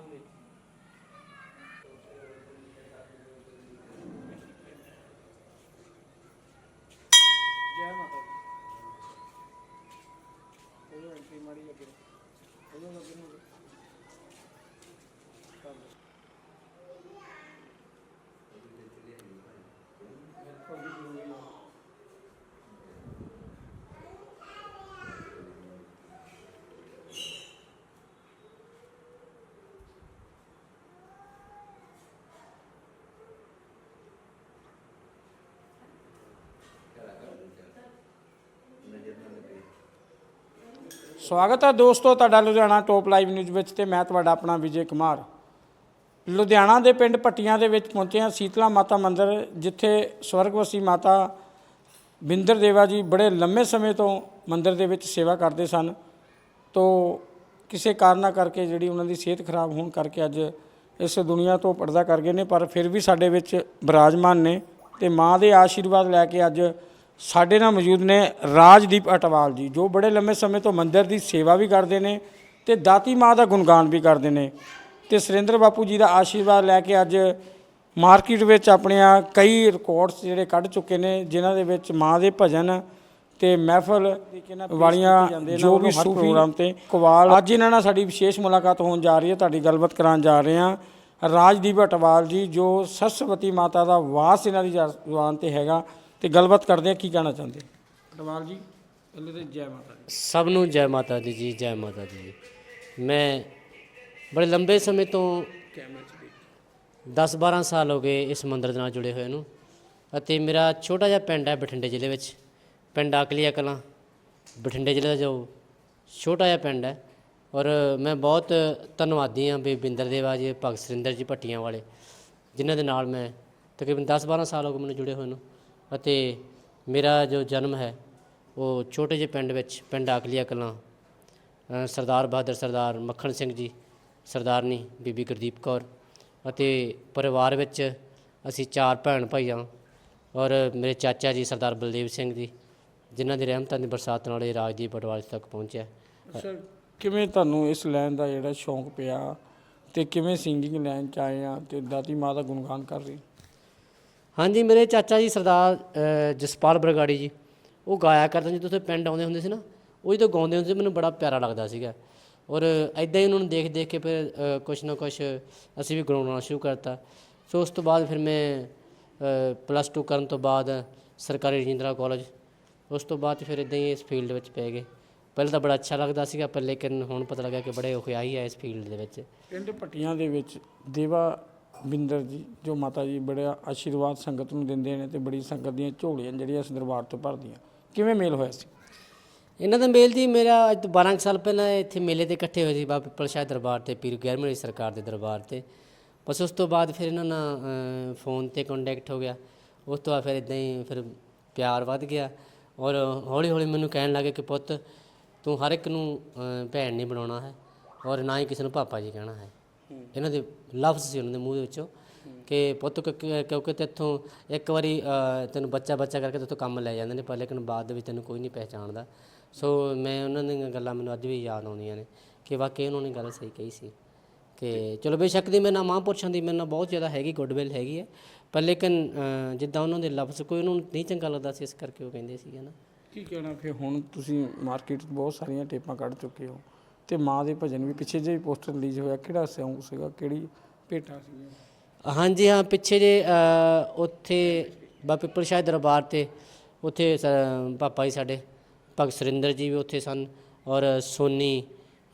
ਵਰਤਮਾਨ ਵਿੱਚ ਜੈ ਮਾਤਾ ਦੀ। ਉਹ ਐਂਟਰੀ ਮਾਰੀ ਅੱਗੇ। ਉਹ ਲੱਗੇ ਨੂੰ ਕਰ ਲਓ। ਬਿਲਕੁਲ ਜੀ ਜ਼ਰੂਰੀ ਹੈ। ਸਵਾਗਤ ਹੈ ਦੋਸਤੋ ਤੁਹਾਡਾ ਲੁਧਿਆਣਾ ਟੋਪ ਲਾਈਵ ਨਿਊਜ਼ ਵਿੱਚ ਤੇ ਮੈਂ ਤੁਹਾਡਾ ਆਪਣਾ ਵਿਜੇ ਕੁਮਾਰ। ਲੁਧਿਆਣਾ ਦੇ ਪਿੰਡ ਪੱਟੀਆਂ ਦੇ ਵਿੱਚ ਪਹੁੰਚੇ ਹਾਂ ਸੀਤਲਾ ਮਾਤਾ ਮੰਦਿਰ, ਜਿੱਥੇ ਸਵਰਗਵਾਸੀ ਮਾਤਾ ਬਿੰਦਰ ਦੇਵਾ ਜੀ ਬੜੇ ਲੰਮੇ ਸਮੇਂ ਤੋਂ ਮੰਦਿਰ ਦੇ ਵਿੱਚ ਸੇਵਾ ਕਰਦੇ ਸਨ। ਤੋਂ ਕਿਸੇ ਕਾਰਨਾ ਕਰਕੇ ਜਿਹੜੀ ਉਹਨਾਂ ਦੀ ਸਿਹਤ ਖਰਾਬ ਹੋਣ ਕਰਕੇ ਅੱਜ ਇਸ ਦੁਨੀਆ ਤੋਂ ਪਰਦਾ ਕਰ ਗਏ ਨੇ, ਪਰ ਫਿਰ ਵੀ ਸਾਡੇ ਵਿੱਚ ਬਿਰਾਜਮਾਨ ਨੇ ਤੇ ਮਾਂ ਦੇ ਆਸ਼ੀਰਵਾਦ ਲੈ ਕੇ ਅੱਜ ਸਾਡੇ ਨਾਲ ਮੌਜੂਦ ਨੇ ਰਾਜਦੀਪ ਅਟਵਾਲ ਜੀ ਜੋ ਬੜੇ ਲੰਮੇ ਸਮੇਂ ਤੋਂ ਮੰਦਿਰ ਦੀ ਸੇਵਾ ਵੀ ਕਰਦੇ ਨੇ ਤੇ ਦਾਤੀ ਮਾਂ ਦਾ ਗੁਣਗਾਨ ਵੀ ਕਰਦੇ ਨੇ। ਤੇ ਸੁਰਿੰਦਰ ਬਾਪੂ ਜੀ ਦਾ ਆਸ਼ੀਰਵਾਦ ਲੈ ਕੇ ਅੱਜ ਮਾਰਕੀਟ ਵਿੱਚ ਆਪਣੀਆਂ ਕਈ ਰਿਕਾਰਡਸ ਜਿਹੜੇ ਕੱਢ ਚੁੱਕੇ ਨੇ ਜਿਨ੍ਹਾਂ ਦੇ ਵਿੱਚ ਮਾਂ ਦੇ ਭਜਨ ਤੇ ਮਹਿਫਲ ਵਾਲੀਆਂ ਜੋ ਵੀ ਸੂਫੀ ਪ੍ਰੋਗਰਾਮ ਤੇ ਕਵਾਲ ਅੱਜ ਇਹਨਾਂ ਨਾਲ ਸਾਡੀ ਵਿਸ਼ੇਸ਼ ਮੁਲਾਕਾਤ ਹੋਣ ਜਾ ਰਹੀ ਹੈ ਤੁਹਾਡੀ ਗੱਲਬਾਤ ਕਰਾਉਣ ਜਾ ਰਹੇ ਹਾਂ। ਰਾਜਦੀਪ ਅਟਵਾਲ ਜੀ ਜੋ ਸਰਸਵਤੀ ਮਾਤਾ ਦਾ ਵਾਸ ਇਹਨਾਂ ਦੀ ਜ਼ੁਬਾਨ ਤੇ ਹੈਗਾ ਤੇ ਗੱਲਬਾਤ ਕਰਦੇ ਆ ਕੀ ਕਹਿਣਾ ਚਾਹੁੰਦੇ ਅਟਵਾਲ ਜੀ ਪਹਿਲੇ ਤੇ ਜੈ ਮਾਤਾ ਦੀ। ਸਭ ਨੂੰ ਜੈ ਮਾਤਾ ਦੀ ਜੀ ਜੈ ਮਾਤਾ ਦੀ ਜੀ। ਮੈਂ ਬੜੇ ਲੰਬੇ ਸਮੇਂ ਤੋਂ ਕੈਮਰੇ 'ਚ ਦੇਖ 10-12 ਸਾਲ ਹੋ ਗਏ ਇਸ ਮੰਦਿਰ ਦੇ ਨਾਲ ਜੁੜੇ ਹੋਏ ਨੂੰ ਅਤੇ ਮੇਰਾ ਛੋਟਾ ਜਿਹਾ ਪਿੰਡ ਹੈ ਬਠਿੰਡੇ ਜ਼ਿਲ੍ਹੇ ਵਿੱਚ ਪਿੰਡ ਆਕਲੀਆ ਕਲਾਂ। ਬਠਿੰਡੇ ਜ਼ਿਲ੍ਹੇ ਦਾ ਜੋ ਛੋਟਾ ਜਿਹਾ ਪਿੰਡ ਹੈ ਔਰ ਮੈਂ ਬਹੁਤ ਧੰਨਵਾਦੀ ਹਾਂ ਵੀ ਬਿੰਦਰ ਦੇਵਾ ਜੀ ਭਗਤ ਸੁਰਿੰਦਰ ਜੀ ਭੱਟੀਆਂ ਵਾਲੇ ਜਿਨ੍ਹਾਂ ਦੇ ਨਾਲ ਮੈਂ ਤਕਰੀਬਨ 10-12 ਸਾਲ ਹੋ ਗਏ ਮੈਨੂੰ ਜੁੜੇ ਹੋਏ ਨੂੰ। ਅਤੇ ਮੇਰਾ ਜੋ ਜਨਮ ਹੈ, ਉਹ ਛੋਟੇ ਜਿਹੇ ਪਿੰਡ ਵਿੱਚ, ਪਿੰਡ ਆਕਲੀਆ ਕਲਾਂ ਸਰਦਾਰ ਬਹਾਦਰ ਸਰਦਾਰ ਮੱਖਣ ਸਿੰਘ ਜੀ, ਸਰਦਾਰਨੀ ਬੀਬੀ ਗੁਰਦੀਪ ਕੌਰ ਅਤੇ ਪਰਿਵਾਰ ਵਿੱਚ ਅਸੀਂ ਚਾਰ ਭੈਣ ਭਾਈ ਹਾਂ ਔਰ ਮੇਰੇ ਚਾਚਾ ਜੀ ਸਰਦਾਰ ਬਲਦੇਵ ਸਿੰਘ ਜੀ, ਜਿਨ੍ਹਾਂ ਦੀ ਰਹਿਮਤਾਂ ਦੀ ਬਰਸਾਤ ਨਾਲ ਇਹ ਰਾਜਦੀਪ ਪਟਵਾਲ ਤੱਕ ਪਹੁੰਚਿਆ। ਅੱਛਾ ਕਿਵੇਂ ਤੁਹਾਨੂੰ ਇਸ ਲਾਈਨ ਦਾ ਜਿਹੜਾ ਸ਼ੌਂਕ ਪਿਆ ਤੇ ਕਿਵੇਂ ਸਿੰਗਿੰਗ ਲਾਈਨ ਚ ਆਏ ਆ ਤੇ ਦਾਤੀ ਮਾਂ ਦਾ ਗੁਣਗਾਨ ਕਰ ਰਹੇ? ਹਾਂਜੀ, ਮੇਰੇ ਚਾਚਾ ਜੀ ਸਰਦਾਰ ਜਸਪਾਲ ਬਰਗਾੜੀ ਜੀ, ਉਹ ਗਾਇਆ ਕਰਦੇ ਜਦੋਂ ਉੱਥੇ ਪਿੰਡ ਆਉਂਦੇ ਹੁੰਦੇ ਸੀ ਨਾ, ਉਹ ਜਦੋਂ ਗਾਉਂਦੇ ਹੁੰਦੇ ਸੀ, ਮੈਨੂੰ ਬੜਾ ਪਿਆਰਾ ਲੱਗਦਾ ਸੀਗਾ। ਔਰ ਐਦਾਂ ਹੀ ਉਹਨਾਂ ਨੂੰ ਦੇਖ ਦੇਖ ਕੇ ਫਿਰ ਕੁਛ ਨਾ ਕੁਛ ਅਸੀਂ ਵੀ ਗਾਉਣਾ ਸ਼ੁਰੂ ਕਰਤਾ। ਸੋ ਉਸ ਤੋਂ ਬਾਅਦ ਫਿਰ ਮੈਂ ਪਲੱਸ 2 ਕਰਨ ਤੋਂ ਬਾਅਦ ਸਰਕਾਰੀ ਰਜਿੰਦਰਾ ਕਾਲਜ ਉਸ ਤੋਂ ਬਾਅਦ ਫਿਰ ਇਦਾਂ ਹੀ ਇਸ ਫੀਲਡ ਵਿੱਚ ਪੈ ਗਏ। ਪਹਿਲਾਂ ਤਾਂ ਬੜਾ ਅੱਛਾ ਲੱਗਦਾ ਸੀਗਾ, ਪਰ ਲੇਕਿਨ ਹੁਣ ਪਤਾ ਲੱਗਾ ਕਿ ਬੜੇ ਔਖਿਆਈ ਹੈ ਇਸ ਫੀਲਡ ਦੇ ਵਿੱਚ। ਪਿੰਡ ਪੱਟੀਆਂ ਦੇ ਵਿੱਚ ਦੇਵਾ ਬਿੰਦਰ ਜੀ, ਜੋ ਮਾਤਾ ਜੀ ਬੜਾ ਆਸ਼ੀਰਵਾਦ ਸੰਗਤ ਨੂੰ ਦਿੰਦੇ ਨੇ ਤੇ ਬੜੀ ਸੰਗਤ ਦੀਆਂ ਝੋਲੀਆਂ ਜਿਹੜੀਆਂ ਅਸੀਂ ਦਰਬਾਰ ਤੋਂ ਭਰਦੀਆਂ। ਕਿਵੇਂ ਮੇਲ ਹੋਇਆ ਸੀ? ਇਹਨਾਂ ਦਾ ਮੇਲ ਜੀ ਮੇਰਾ ਅੱਜ ਤੋਂ 12 ਕੁ ਸਾਲ ਪਹਿਲਾਂ ਇੱਥੇ ਮੇਲੇ ਤੇ ਇਕੱਠੇ ਹੋਏ ਸੀ ਬਾਬਾ ਪਿੱਪਲ ਸ਼ਾਹ ਦਰਬਾਰ ਤੇ, ਪੀਰ ਗਿਆਰਵੀਂ ਸਰਕਾਰ ਦੇ ਦਰਬਾਰ ਤੇ। ਬਸ ਉਸ ਤੋਂ ਬਾਅਦ ਫਿਰ ਇਹਨਾਂ ਨਾਲ ਫੋਨ ਤੇ ਕੰਟੈਕਟ ਹੋ ਗਿਆ। ਉਸ ਤੋਂ ਬਾਅਦ ਫਿਰ ਇਦਾਂ ਹੀ ਫਿਰ ਪਿਆਰ ਵੱਧ ਗਿਆ ਔਰ ਹੌਲੀ ਹੌਲੀ ਮੈਨੂੰ ਕਹਿਣ ਲੱਗੇ ਕਿ ਪੁੱਤ, ਤੂੰ ਹਰ ਇੱਕ ਨੂੰ ਭੈਣ ਨਹੀਂ ਬਣਾਉਣਾ ਹੈ ਔਰ ਨਾ ਹੀ ਕਿਸੇ ਨੂੰ ਪਾਪਾ ਜੀ ਕਹਿਣਾ ਹੈ। ਇਹਨਾਂ ਦੇ ਲਫ਼ਜ਼ ਸੀ ਉਹਨਾਂ ਦੇ ਮੂੰਹ ਦੇ ਵਿੱਚੋਂ ਕਿ ਪੁੱਤ ਕਿ- ਕਿ- ਕਿਉਂਕਿ ਤੇਥੋਂ ਇੱਕ ਵਾਰੀ ਅ, ਤੈਨੂੰ ਬੱਚਾ ਬੱਚਾ ਕਰਕੇ ਤੇਥੋਂ ਕੰਮ ਲੈ ਜਾਂਦੇ ਨੇ ਪਰ ਲੇਕਿਨ ਬਾਅਦ ਦੇ ਵਿੱਚ ਤੈਨੂੰ ਕੋਈ ਨਹੀਂ ਪਹਿਚਾਣਦਾ। ਸੋ ਮੈਂ ਉਹਨਾਂ ਦੀਆਂ ਗੱਲਾਂ ਮੈਨੂੰ ਅੱਜ ਵੀ ਯਾਦ ਆਉਂਦੀਆਂ ਨੇ ਕਿ ਵਾਕਈ ਉਹਨਾਂ ਨੇ ਗੱਲ ਸਹੀ ਕਹੀ ਸੀ ਕਿ ਚਲੋ ਬੇਸ਼ੱਕ ਦੀ ਮੇਰੇ ਨਾਲ ਮਹਾਂਪੁਰਸ਼ਾਂ ਦੀ ਮੇਰੇ ਨਾਲ ਬਹੁਤ ਜ਼ਿਆਦਾ ਹੈਗੀ ਗੁੱਡਵਿਲ ਹੈਗੀ ਹੈ ਪਰ ਲੇਕਿਨ ਅ, ਜਿੱਦਾਂ ਉਹਨਾਂ ਦੇ ਲਫ਼ਜ਼ ਕੋਈ ਉਹਨੂੰ ਨਹੀਂ ਚੰਗਾ ਲੱਗਦਾ ਸੀ ਇਸ ਕਰਕੇ ਉਹ ਕਹਿੰਦੇ ਸੀਗੇ ਨਾ। ਕੀ ਕਹਿਣਾ ਫਿਰ ਹੁਣ ਤੁਸੀਂ ਮਾਰਕੀਟ 'ਚ ਬਹੁਤ ਸਾਰੀਆਂ ਟੇਪਾਂ ਕੱਢ ਚੁੱਕੇ ਹੋ। ਤੇ ਮਾਂ ਦੇ ਭਜਨ ਵੀ ਪਿੱਛੇ ਜਿਹੇ ਪੋਸਟਰ ਰਿਲੀਜ਼ ਹੋਇਆ ਕਿਹੜਾ ਸੌਂਗ ਸੀਗਾ ਕਿਹੜੀ ਭੇਟਾ ਸੀ ਹਾਂਜੀ ਹਾਂ ਪਿੱਛੇ ਜੇ ਅ, ਉੱਥੇ ਬਾਬਾ ਪਿੱਪਲ ਸ਼ਾਹ ਦਰਬਾਰ ਤੇ ਉੱਥੇ ਸ- ਪਾਪਾ ਜੀ ਸਾਡੇ ਭਗਤ ਸੁਰਿੰਦਰ ਜੀ ਵੀ ਉੱਥੇ ਸਨ ਔਰ ਸੋਨੀ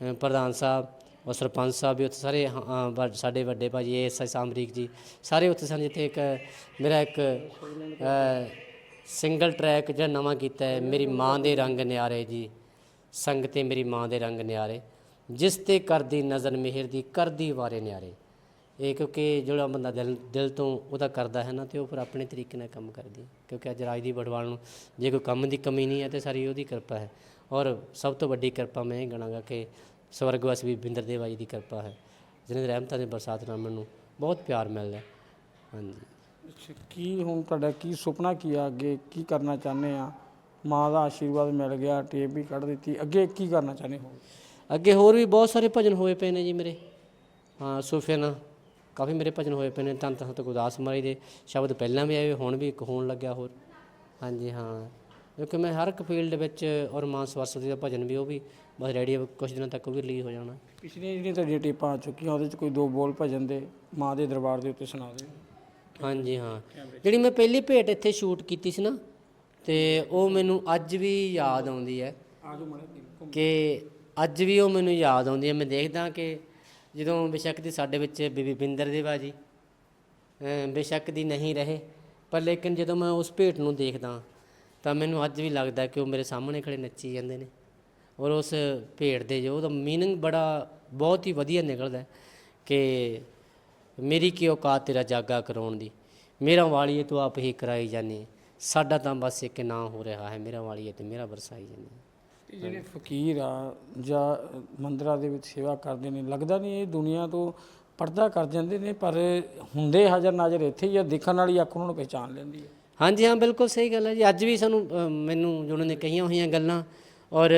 ਅ, ਪ੍ਰਧਾਨ ਸਾਹਿਬ ਔਰ ਸਰਪੰਚ ਸਾਹਿਬ ਵੀ ਉੱਥੇ ਸਾਰੇ ਹਾਂ, ਅ, ਵੱਡ- ਸਾਡੇ ਵੱਡੇ ਭਾਜੀ ਐਸਆਈ ਸਾਮਰੀਕ ਜੀ ਸਾਰੇ ਉੱਥੇ ਸਨ ਜਿੱਥੇ ਇੱਕ ਮੇਰਾ ਇੱਕ ਅ, ਸਿੰਗਲ ਟਰੈਕ ਜਿਹੜਾ ਨਵਾਂ ਕੀਤਾ ਹੈ ਮੇਰੀ ਮਾਂ ਦੇ ਰੰਗ ਨਿਆਰੇ ਜੀ। ਸੰਗ ਤੇ ਮੇਰੀ ਮਾਂ ਦੇ ਰੰਗ ਨਿਆਰੇ, ਜਿਸ ਤੇ ਕਰਦੀ ਨਜ਼ਰ ਮਿਹਰ ਦੀ, ਕਰਦੀ ਵਾਰੇ ਨਿਆਰੇ। ਇਹ ਕਿਉਂਕਿ ਜਿਹੜਾ ਬੰਦਾ ਦਿਲ ਦਿਲ ਤੋਂ ਉਹਦਾ ਕਰਦਾ ਹੈ ਨਾ, ਤੇ ਉਹ ਫਿਰ ਆਪਣੇ ਤਰੀਕੇ ਨਾਲ ਕੰਮ ਕਰਦੀ ਕਿਉਂਕਿ ਅੱਜ ਰਾਜ ਦੀ ਬੜਵਾਲ ਨੂੰ ਜੇ ਕੋਈ ਕੰਮ ਦੀ ਕਮੀ ਨਹੀਂ ਹੈ, ਤੇ ਸਾਰੀ ਉਹਦੀ ਕਿਰਪਾ ਹੈ। ਔਰ ਸਭ ਤੋਂ ਵੱਡੀ ਕਿਰਪਾ ਮੈਂ ਇਹ ਗਣਾਂਗਾ ਕਿ ਸਵਰਗਵਾਸ ਵੀ ਬਿੰਦਰ ਦੇਵਾ ਜੀ ਦੀ ਕਿਰਪਾ ਹੈ, ਜਿਹਨਾਂ ਦੀ ਰਹਿਮਤਾਂ ਦੇ ਬਰਸਾਤ ਨਾਲ ਮੈਨੂੰ ਬਹੁਤ ਪਿਆਰ ਮਿਲਦਾ ਹਾਂਜੀ। ਅੱਛਾ, ਕੀ ਹੁਣ ਤੁਹਾਡਾ ਕੀ ਸੁਪਨਾ, ਕੀ ਆ ਅੱਗੇ, ਕੀ ਕਰਨਾ ਚਾਹੁੰਦੇ ਆ? ਮਾਂ ਦਾ ਆਸ਼ੀਰਵਾਦ ਮਿਲ ਗਿਆ ਟੇਪ ਵੀ ਕੱਢ ਦਿੱਤੀ। ਅੱਗੇ ਕੀ ਕਰਨਾ ਚਾਹੁੰਦੇ ਹੋ? ਅੱਗੇ ਹੋਰ ਵੀ ਬਹੁਤ ਸਾਰੇ ਭਜਨ ਹੋਏ ਪਏ ਨੇ ਜੀ ਮੇਰੇ। ਹਾਂ ਸੁਫਿਆਨ ਕਾਫੀ ਮੇਰੇ ਭਜਨ ਹੋਏ ਪਏ ਨੇ। ਧੰਨ ਧੰਨ ਤੱਕ ਉਦਾਸ ਮਾਰੀ ਦੇ ਸ਼ਬਦ ਪਹਿਲਾਂ ਵੀ ਆਏ ਹੁਣ ਵੀ ਇੱਕ ਹੋਣ ਲੱਗਿਆ ਹੋਰ। ਹਾਂਜੀ ਹਾਂ। ਕਿਉਂਕਿ ਮੈਂ ਹਰ ਇੱਕ ਫੀਲਡ ਵਿੱਚ ਔਰ ਮਾਂ ਸਰਸਵਤੀ ਦਾ ਭਜਨ ਵੀ ਉਹ ਵੀ ਬਸ ਰੈਡੀ ਕੁਝ ਦਿਨਾਂ ਤੱਕ ਉਹ ਵੀ ਰਿਲੀਜ਼ ਹੋ ਜਾਣਾ। ਪਿਛਲੀਆਂ ਜਿਹੜੀਆਂ ਤੁਹਾਡੀਆਂ ਟੇਪਾਂ ਆ ਚੁੱਕੀਆਂ ਉਹਦੇ 'ਚ ਕੋਈ ਦੋ ਬੋਲ ਭਜਨ ਦੇ ਮਾਂ ਦੇ ਦਰਬਾਰ ਦੇ ਉੱਤੇ ਸੁਣਾ ਦਿਓ। ਹਾਂਜੀ ਹਾਂ। ਜਿਹੜੀ ਮੈਂ ਪਹਿਲੀ ਭੇਟ ਇੱਥੇ ਸ਼ੂਟ ਕੀਤੀ ਸੀ ਨਾ ਤੇ ਉਹ ਮੈਨੂੰ ਅੱਜ ਵੀ ਯਾਦ ਆਉਂਦੀ ਹੈ। ਆਜੋ ਮੜੇ ਕਿ ਅੱਜ ਵੀ ਉਹ ਮੈਨੂੰ ਯਾਦ ਆਉਂਦੀ ਹੈ। ਮੈਂ ਦੇਖਦਾ ਕਿ ਜਦੋਂ ਬੇਸ਼ੱਕ ਦੀ ਸਾਡੇ ਵਿੱਚ ਬੀਬੀ ਬਿੰਦਰ ਦੇ ਬਾਜੀ ਬੇਸ਼ੱਕ ਦੀ ਨਹੀਂ ਰਹੇ ਪਰ ਲੇਕਿਨ ਜਦੋਂ ਮੈਂ ਉਸ ਭੇਟ ਨੂੰ ਦੇਖਦਾ ਤਾਂ ਮੈਨੂੰ ਅੱਜ ਵੀ ਲੱਗਦਾ ਕਿ ਉਹ ਮੇਰੇ ਸਾਹਮਣੇ ਖੜੇ ਨੱਚੀ ਜਾਂਦੇ ਨੇ। ਔਰ ਉਸ ਭੇਟ ਦੇ ਜੋ ਉਹਦਾ ਮੀਨਿੰਗ ਬੜਾ ਬਹੁਤ ਹੀ ਵਧੀਆ ਨਿਕਲਦਾ ਕਿ ਮੇਰੀ ਕੀ ਔਕਾਤ ਤੇਰਾ ਜਾਗਾ ਕਰਾਉਣ ਦੀ? ਮੇਰਾ ਵਾਲੀਏ ਤੂੰ ਆਪ ਹੀ ਕਰਾਈ ਜਾਨੀ ਸਾਡਾ ਤਾਂ ਬਸ ਇੱਕ ਨਾਂ ਹੋ ਰਿਹਾ ਹੈ ਮੇਰਾ ਵਾਲੀਏ ਤੇ ਮੇਰਾ ਵਰਸਾਈ ਜਾਨੀ ਤੇ ਜਿਹੜੇ ਫਕੀਰ ਆ ਜਾਂ ਮੰਦਰਾਂ ਦੇ ਵਿੱਚ ਸੇਵਾ ਕਰਦੇ ਨੇ ਲੱਗਦਾ ਨਹੀਂ ਇਹ ਦੁਨੀਆ ਤੋਂ ਪਰਦਾ ਕਰ ਜਾਂਦੇ ਨੇ ਪਰ ਹੁੰਦੇ ਹਾਜ਼ਰ ਨਾਜ਼ਰ ਇੱਥੇ ਹੀ ਆ ਦੇਖਣ ਵਾਲੀ ਅੱਖ ਉਹਨਾਂ ਨੂੰ ਪਹਿਚਾਨ ਲੈਂਦੀ ਹੈ। ਹਾਂਜੀ ਹਾਂ ਬਿਲਕੁਲ ਸਹੀ ਗੱਲ ਹੈ ਜੀ। ਅੱਜ ਵੀ ਸਾਨੂੰ ਅ, ਮੈਨੂੰ ਜਿਹਨਾਂ ਨੇ ਕਹੀਆਂ ਹੋਈਆਂ ਗੱਲਾਂ ਔਰ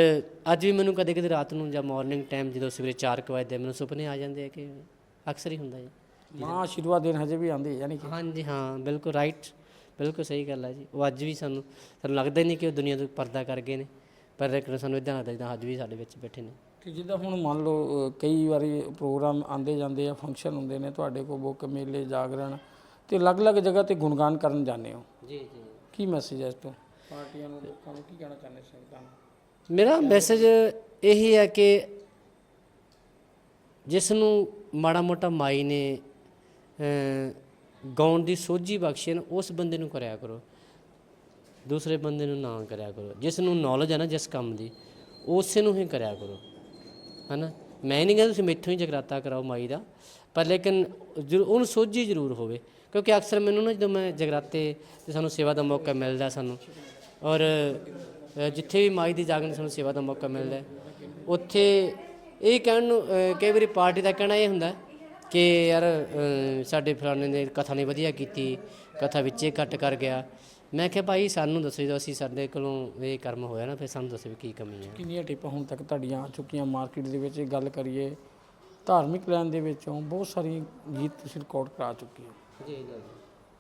ਅੱਜ ਵੀ ਮੈਨੂੰ ਕਦੇ ਕਦੇ ਰਾਤ ਨੂੰ ਜਾਂ ਮਾਰਨਿੰਗ ਟਾਈਮ ਜਦੋਂ ਸਵੇਰੇ 4 ਕੁ ਵਜੇ ਮੈਨੂੰ ਸੁਪਨੇ ਆ ਜਾਂਦੇ ਆ ਕਿ ਅਕਸਰ ਹੀ ਹੁੰਦਾ ਜੀ। ਮਾਂ ਆਸ਼ੀਰਵਾਦ ਦੇਣ ਹਜੇ ਵੀ ਆਉਂਦੇ ਯਾਨੀ ਕਿ। ਹਾਂਜੀ ਹਾਂ ਬਿਲਕੁਲ ਰਾਈਟ ਬਿਲਕੁਲ ਸਹੀ ਗੱਲ ਹੈ ਜੀ। ਉਹ ਅੱਜ ਵੀ ਸਾਨੂੰ ਸਾਨੂੰ ਲੱਗਦਾ ਹੀ ਨਹੀਂ ਕਿ ਉਹ ਦੁਨੀਆ ਤੋਂ ਪਰਦਾ ਕਰ ਗਏ ਨੇ। ਪਰ ਲੇਕਿਨ ਸਾਨੂੰ ਇਦਾਂ ਲੱਗਦਾ ਜਿੱਦਾਂ ਅੱਜ ਵੀ ਸਾਡੇ ਵਿੱਚ ਬੈਠੇ ਨੇ। ਕਿ ਜਿੱਦਾਂ ਹੁਣ ਮੰਨ ਲਓ ਅ, ਕਈ ਵਾਰੀ ਪ੍ਰੋਗਰਾਮ ਆਉਂਦੇ ਜਾਂਦੇ ਆ ਫੰਕਸ਼ਨ ਹੁੰਦੇ ਨੇ ਤੁਹਾਡੇ ਕੋਲ ਬੁੱਕ ਮੇਲੇ ਜਾਗਰਣ ਤੇ ਅਲੱਗ-ਅਲੱਗ ਜਗ੍ਹਾ ਤੇ ਗੁਣਗਾਨ ਕਰਨ ਜਾਂਦੇ ਹੋ। ਜੀ ਜੀ। ਕੀ ਮੈਸੇਜ ਹੈ ਇਸ ਤੋਂ? ਪਾਰਟੀਆਂ ਨੂੰ ਲੋਕਾਂ ਨੂੰ ਕੀ ਕਹਿਣਾ ਚਾਹੁੰਦੇ ਸੰਗਤਾਂ ਨੂੰ? ਮੇਰਾ ਮੈਸੇਜ ਇਹੀ ਹੈ ਕਿ ਜਿਸ ਨੂੰ ਮਾੜਾ ਮੋਟਾ ਮਾਈ ਨੇ ਅਮ, ਗਾਉਣ ਦੀ ਸੋਝੀ ਬਖਸ਼ੀ ਨਾ, ਉਸ ਬੰਦੇ ਨੂੰ ਕਰਿਆ ਕਰੋ। ਦੂਸਰੇ ਬੰਦੇ ਨੂੰ ਨਾ ਕਰਿਆ ਕਰੋ। ਜਿਸ ਨੂੰ ਨੌਲੇਜ ਹੈ ਨਾ, ਜਿਸ ਕੰਮ ਦੀ, ਉਸੇ ਨੂੰ ਹੀ ਕਰਿਆ ਕਰੋ। ਹਨਾ? ਮੈਂ ਨਹੀਂ ਕਹਿੰਦਾ ਤੁਸੀਂ ਮੈਥੋਂ ਹੀ ਜਗਰਾਤਾ ਕਰਾਓ ਮਾਈ ਦਾ, ਪਰ ਲੇਕਿਨ ਜ਼ਰੂਰ, ਉਹਨੂੰ ਸੋਝੀ ਜ਼ਰੂਰ ਹੋਵੇ। ਕਿਉਂਕਿ ਅਕਸਰ ਮੈਨੂੰ ਨਾ ਜਦੋਂ ਮੈਂ ਜਗਰਾਤੇ ਤੇ ਸਾਨੂੰ ਸੇਵਾ ਦਾ ਮੌਕਾ ਮਿਲਦਾ ਸਾਨੂੰ, ਔਰ ਜਿੱਥੇ ਵੀ ਮਾਈ ਦੀ ਜਾਗਣ ਸਾਨੂੰ ਸੇਵਾ ਦਾ ਮੌਕਾ ਮਿਲਦਾ, ਉੱਥੇ ਇਹ ਕਹਿਣ ਨੂੰ ਕਈ ਵਾਰੀ ਪਾਰਟੀ ਦਾ ਕਹਿਣਾ ਇਹ ਹੁੰਦਾ ਕਿ ਯਾਰ ਸਾਡੇ ਫਲਾਣੇ ਨੇ ਕਥਾ ਨਹੀਂ ਵਧੀਆ ਕੀਤੀ ਕਥਾ ਵਿੱਚੇ ਕੱਟ ਕਰ ਗਿਆ। ਮੈਂ ਕਿਹਾ ਭਾਈ ਸਾਨੂੰ ਦੱਸੋ ਜਦੋਂ ਅਸੀਂ ਸਾਡੇ ਕੋਲੋਂ ਇਹ ਕਰਮ ਹੋਇਆ ਨਾ ਫਿਰ ਸਾਨੂੰ ਦੱਸੋ ਵੀ ਕੀ ਕਮੀ ਹੈ? ਕਿੰਨੀਆਂ ਟਿਪਾਂ ਹੁਣ ਤੱਕ ਤੁਹਾਡੀਆਂ ਆ ਚੁੱਕੀਆਂ ਮਾਰਕੀਟ ਦੇ ਵਿੱਚ ਗੱਲ ਕਰੀਏ ਧਾਰਮਿਕ ਲਾਈਨ ਦੇ ਵਿੱਚੋਂ ਬਹੁਤ ਸਾਰੀ ਗੀਤ ਤੁਸੀਂ ਰਿਕਾਰਡ ਕਰਾ ਚੁੱਕੇ ਹੋ। ਜੀ ਜੀ।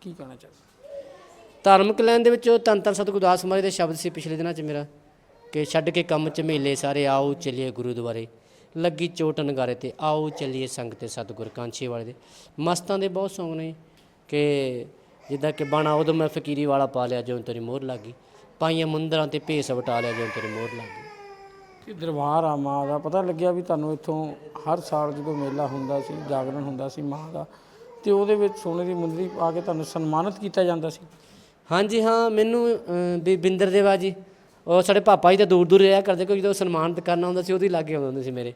ਕੀ ਕਹਿਣਾ ਚਾਹੁੰਦੇ ਧਾਰਮਿਕ ਲੈਣ ਦੇ ਵਿੱਚ ਧੰਨ ਧੰਨ ਸਤਿਗੁਰੂ ਦਾਸ ਮਹਾਰਾਜ ਦੇ ਸ਼ਬਦ ਸੀ ਪਿਛਲੇ ਦਿਨਾਂ 'ਚ ਮੇਰਾ ਕਿ ਛੱਡ ਕੇ ਕੰਮ ਝਮੇਲੇ ਸਾਰੇ ਆਓ ਚੱਲੀਏ ਗੁਰਦੁਆਰੇ। ਲੱਗੀ ਚੋਟ ਨਗਾਰੇ ਤੇ ਆਓ ਚੱਲੀਏ ਸੰਗ ਤੇ ਸਤਿਗੁਰ ਕਾਂਛੇ ਵਾਲੇ ਦੇ। ਮਸਤਾਂ ਦੇ ਬਹੁਤ ਸੌਂਗ ਨੇ ਕਿ ਜਿੱਦਾਂ ਕਿ ਬਾਣਾ ਉਦੋਂ ਮੈਂ ਫਕੀਰੀ ਵਾਲਾ ਪਾ ਲਿਆ ਜਿਉਂ ਤੇਰੀ ਮੋਹਰ ਲੱਗੀ। ਪਾਈਆਂ ਮੁੰਦਰਾਂ ਤੇ ਭੇਸ ਵਟਾ ਲਿਆ ਜਿਉਂ ਤੇਰੀ ਮੋਹਰ ਲੱਗੀ। ਕਿ ਦਰਬਾਰ ਆ ਮਾਂ ਦਾ। ਪਤਾ ਲੱਗਿਆ ਵੀ ਤੁਹਾਨੂੰ ਇੱਥੋਂ ਹਰ ਸਾਲ ਜਦੋਂ ਮੇਲਾ ਹੁੰਦਾ ਸੀ ਜਾਗਰਣ ਹੁੰਦਾ ਸੀ ਮਾਂ ਦਾ ਤੇ ਉਹਦੇ ਵਿੱਚ ਸੋਨੇ ਦੀ ਮੁੰਦਰੀ ਪਾ ਕੇ ਤੁਹਾਨੂੰ ਸਨਮਾਨਿਤ ਕੀਤਾ ਜਾਂਦਾ ਸੀ। ਹਾਂਜੀ ਹਾਂ ਮੈਨੂੰ ਬਿੰਦਰ ਦੇਵਾ ਜੀ ਉਹ ਸਾਡੇ ਪਾਪਾ ਜੀ ਤਾਂ ਦੂਰ ਦੂਰ ਰਿਹਾ ਕਰਦੇ ਕੋਈ ਜਦੋਂ ਸਨਮਾਨਿਤ ਕਰਨਾ ਹੁੰਦਾ ਸੀ ਉਹਦੀ ਲਾਗੇ ਆਉਂਦੇ ਹੁੰਦੇ ਸੀ ਮੇਰੇ।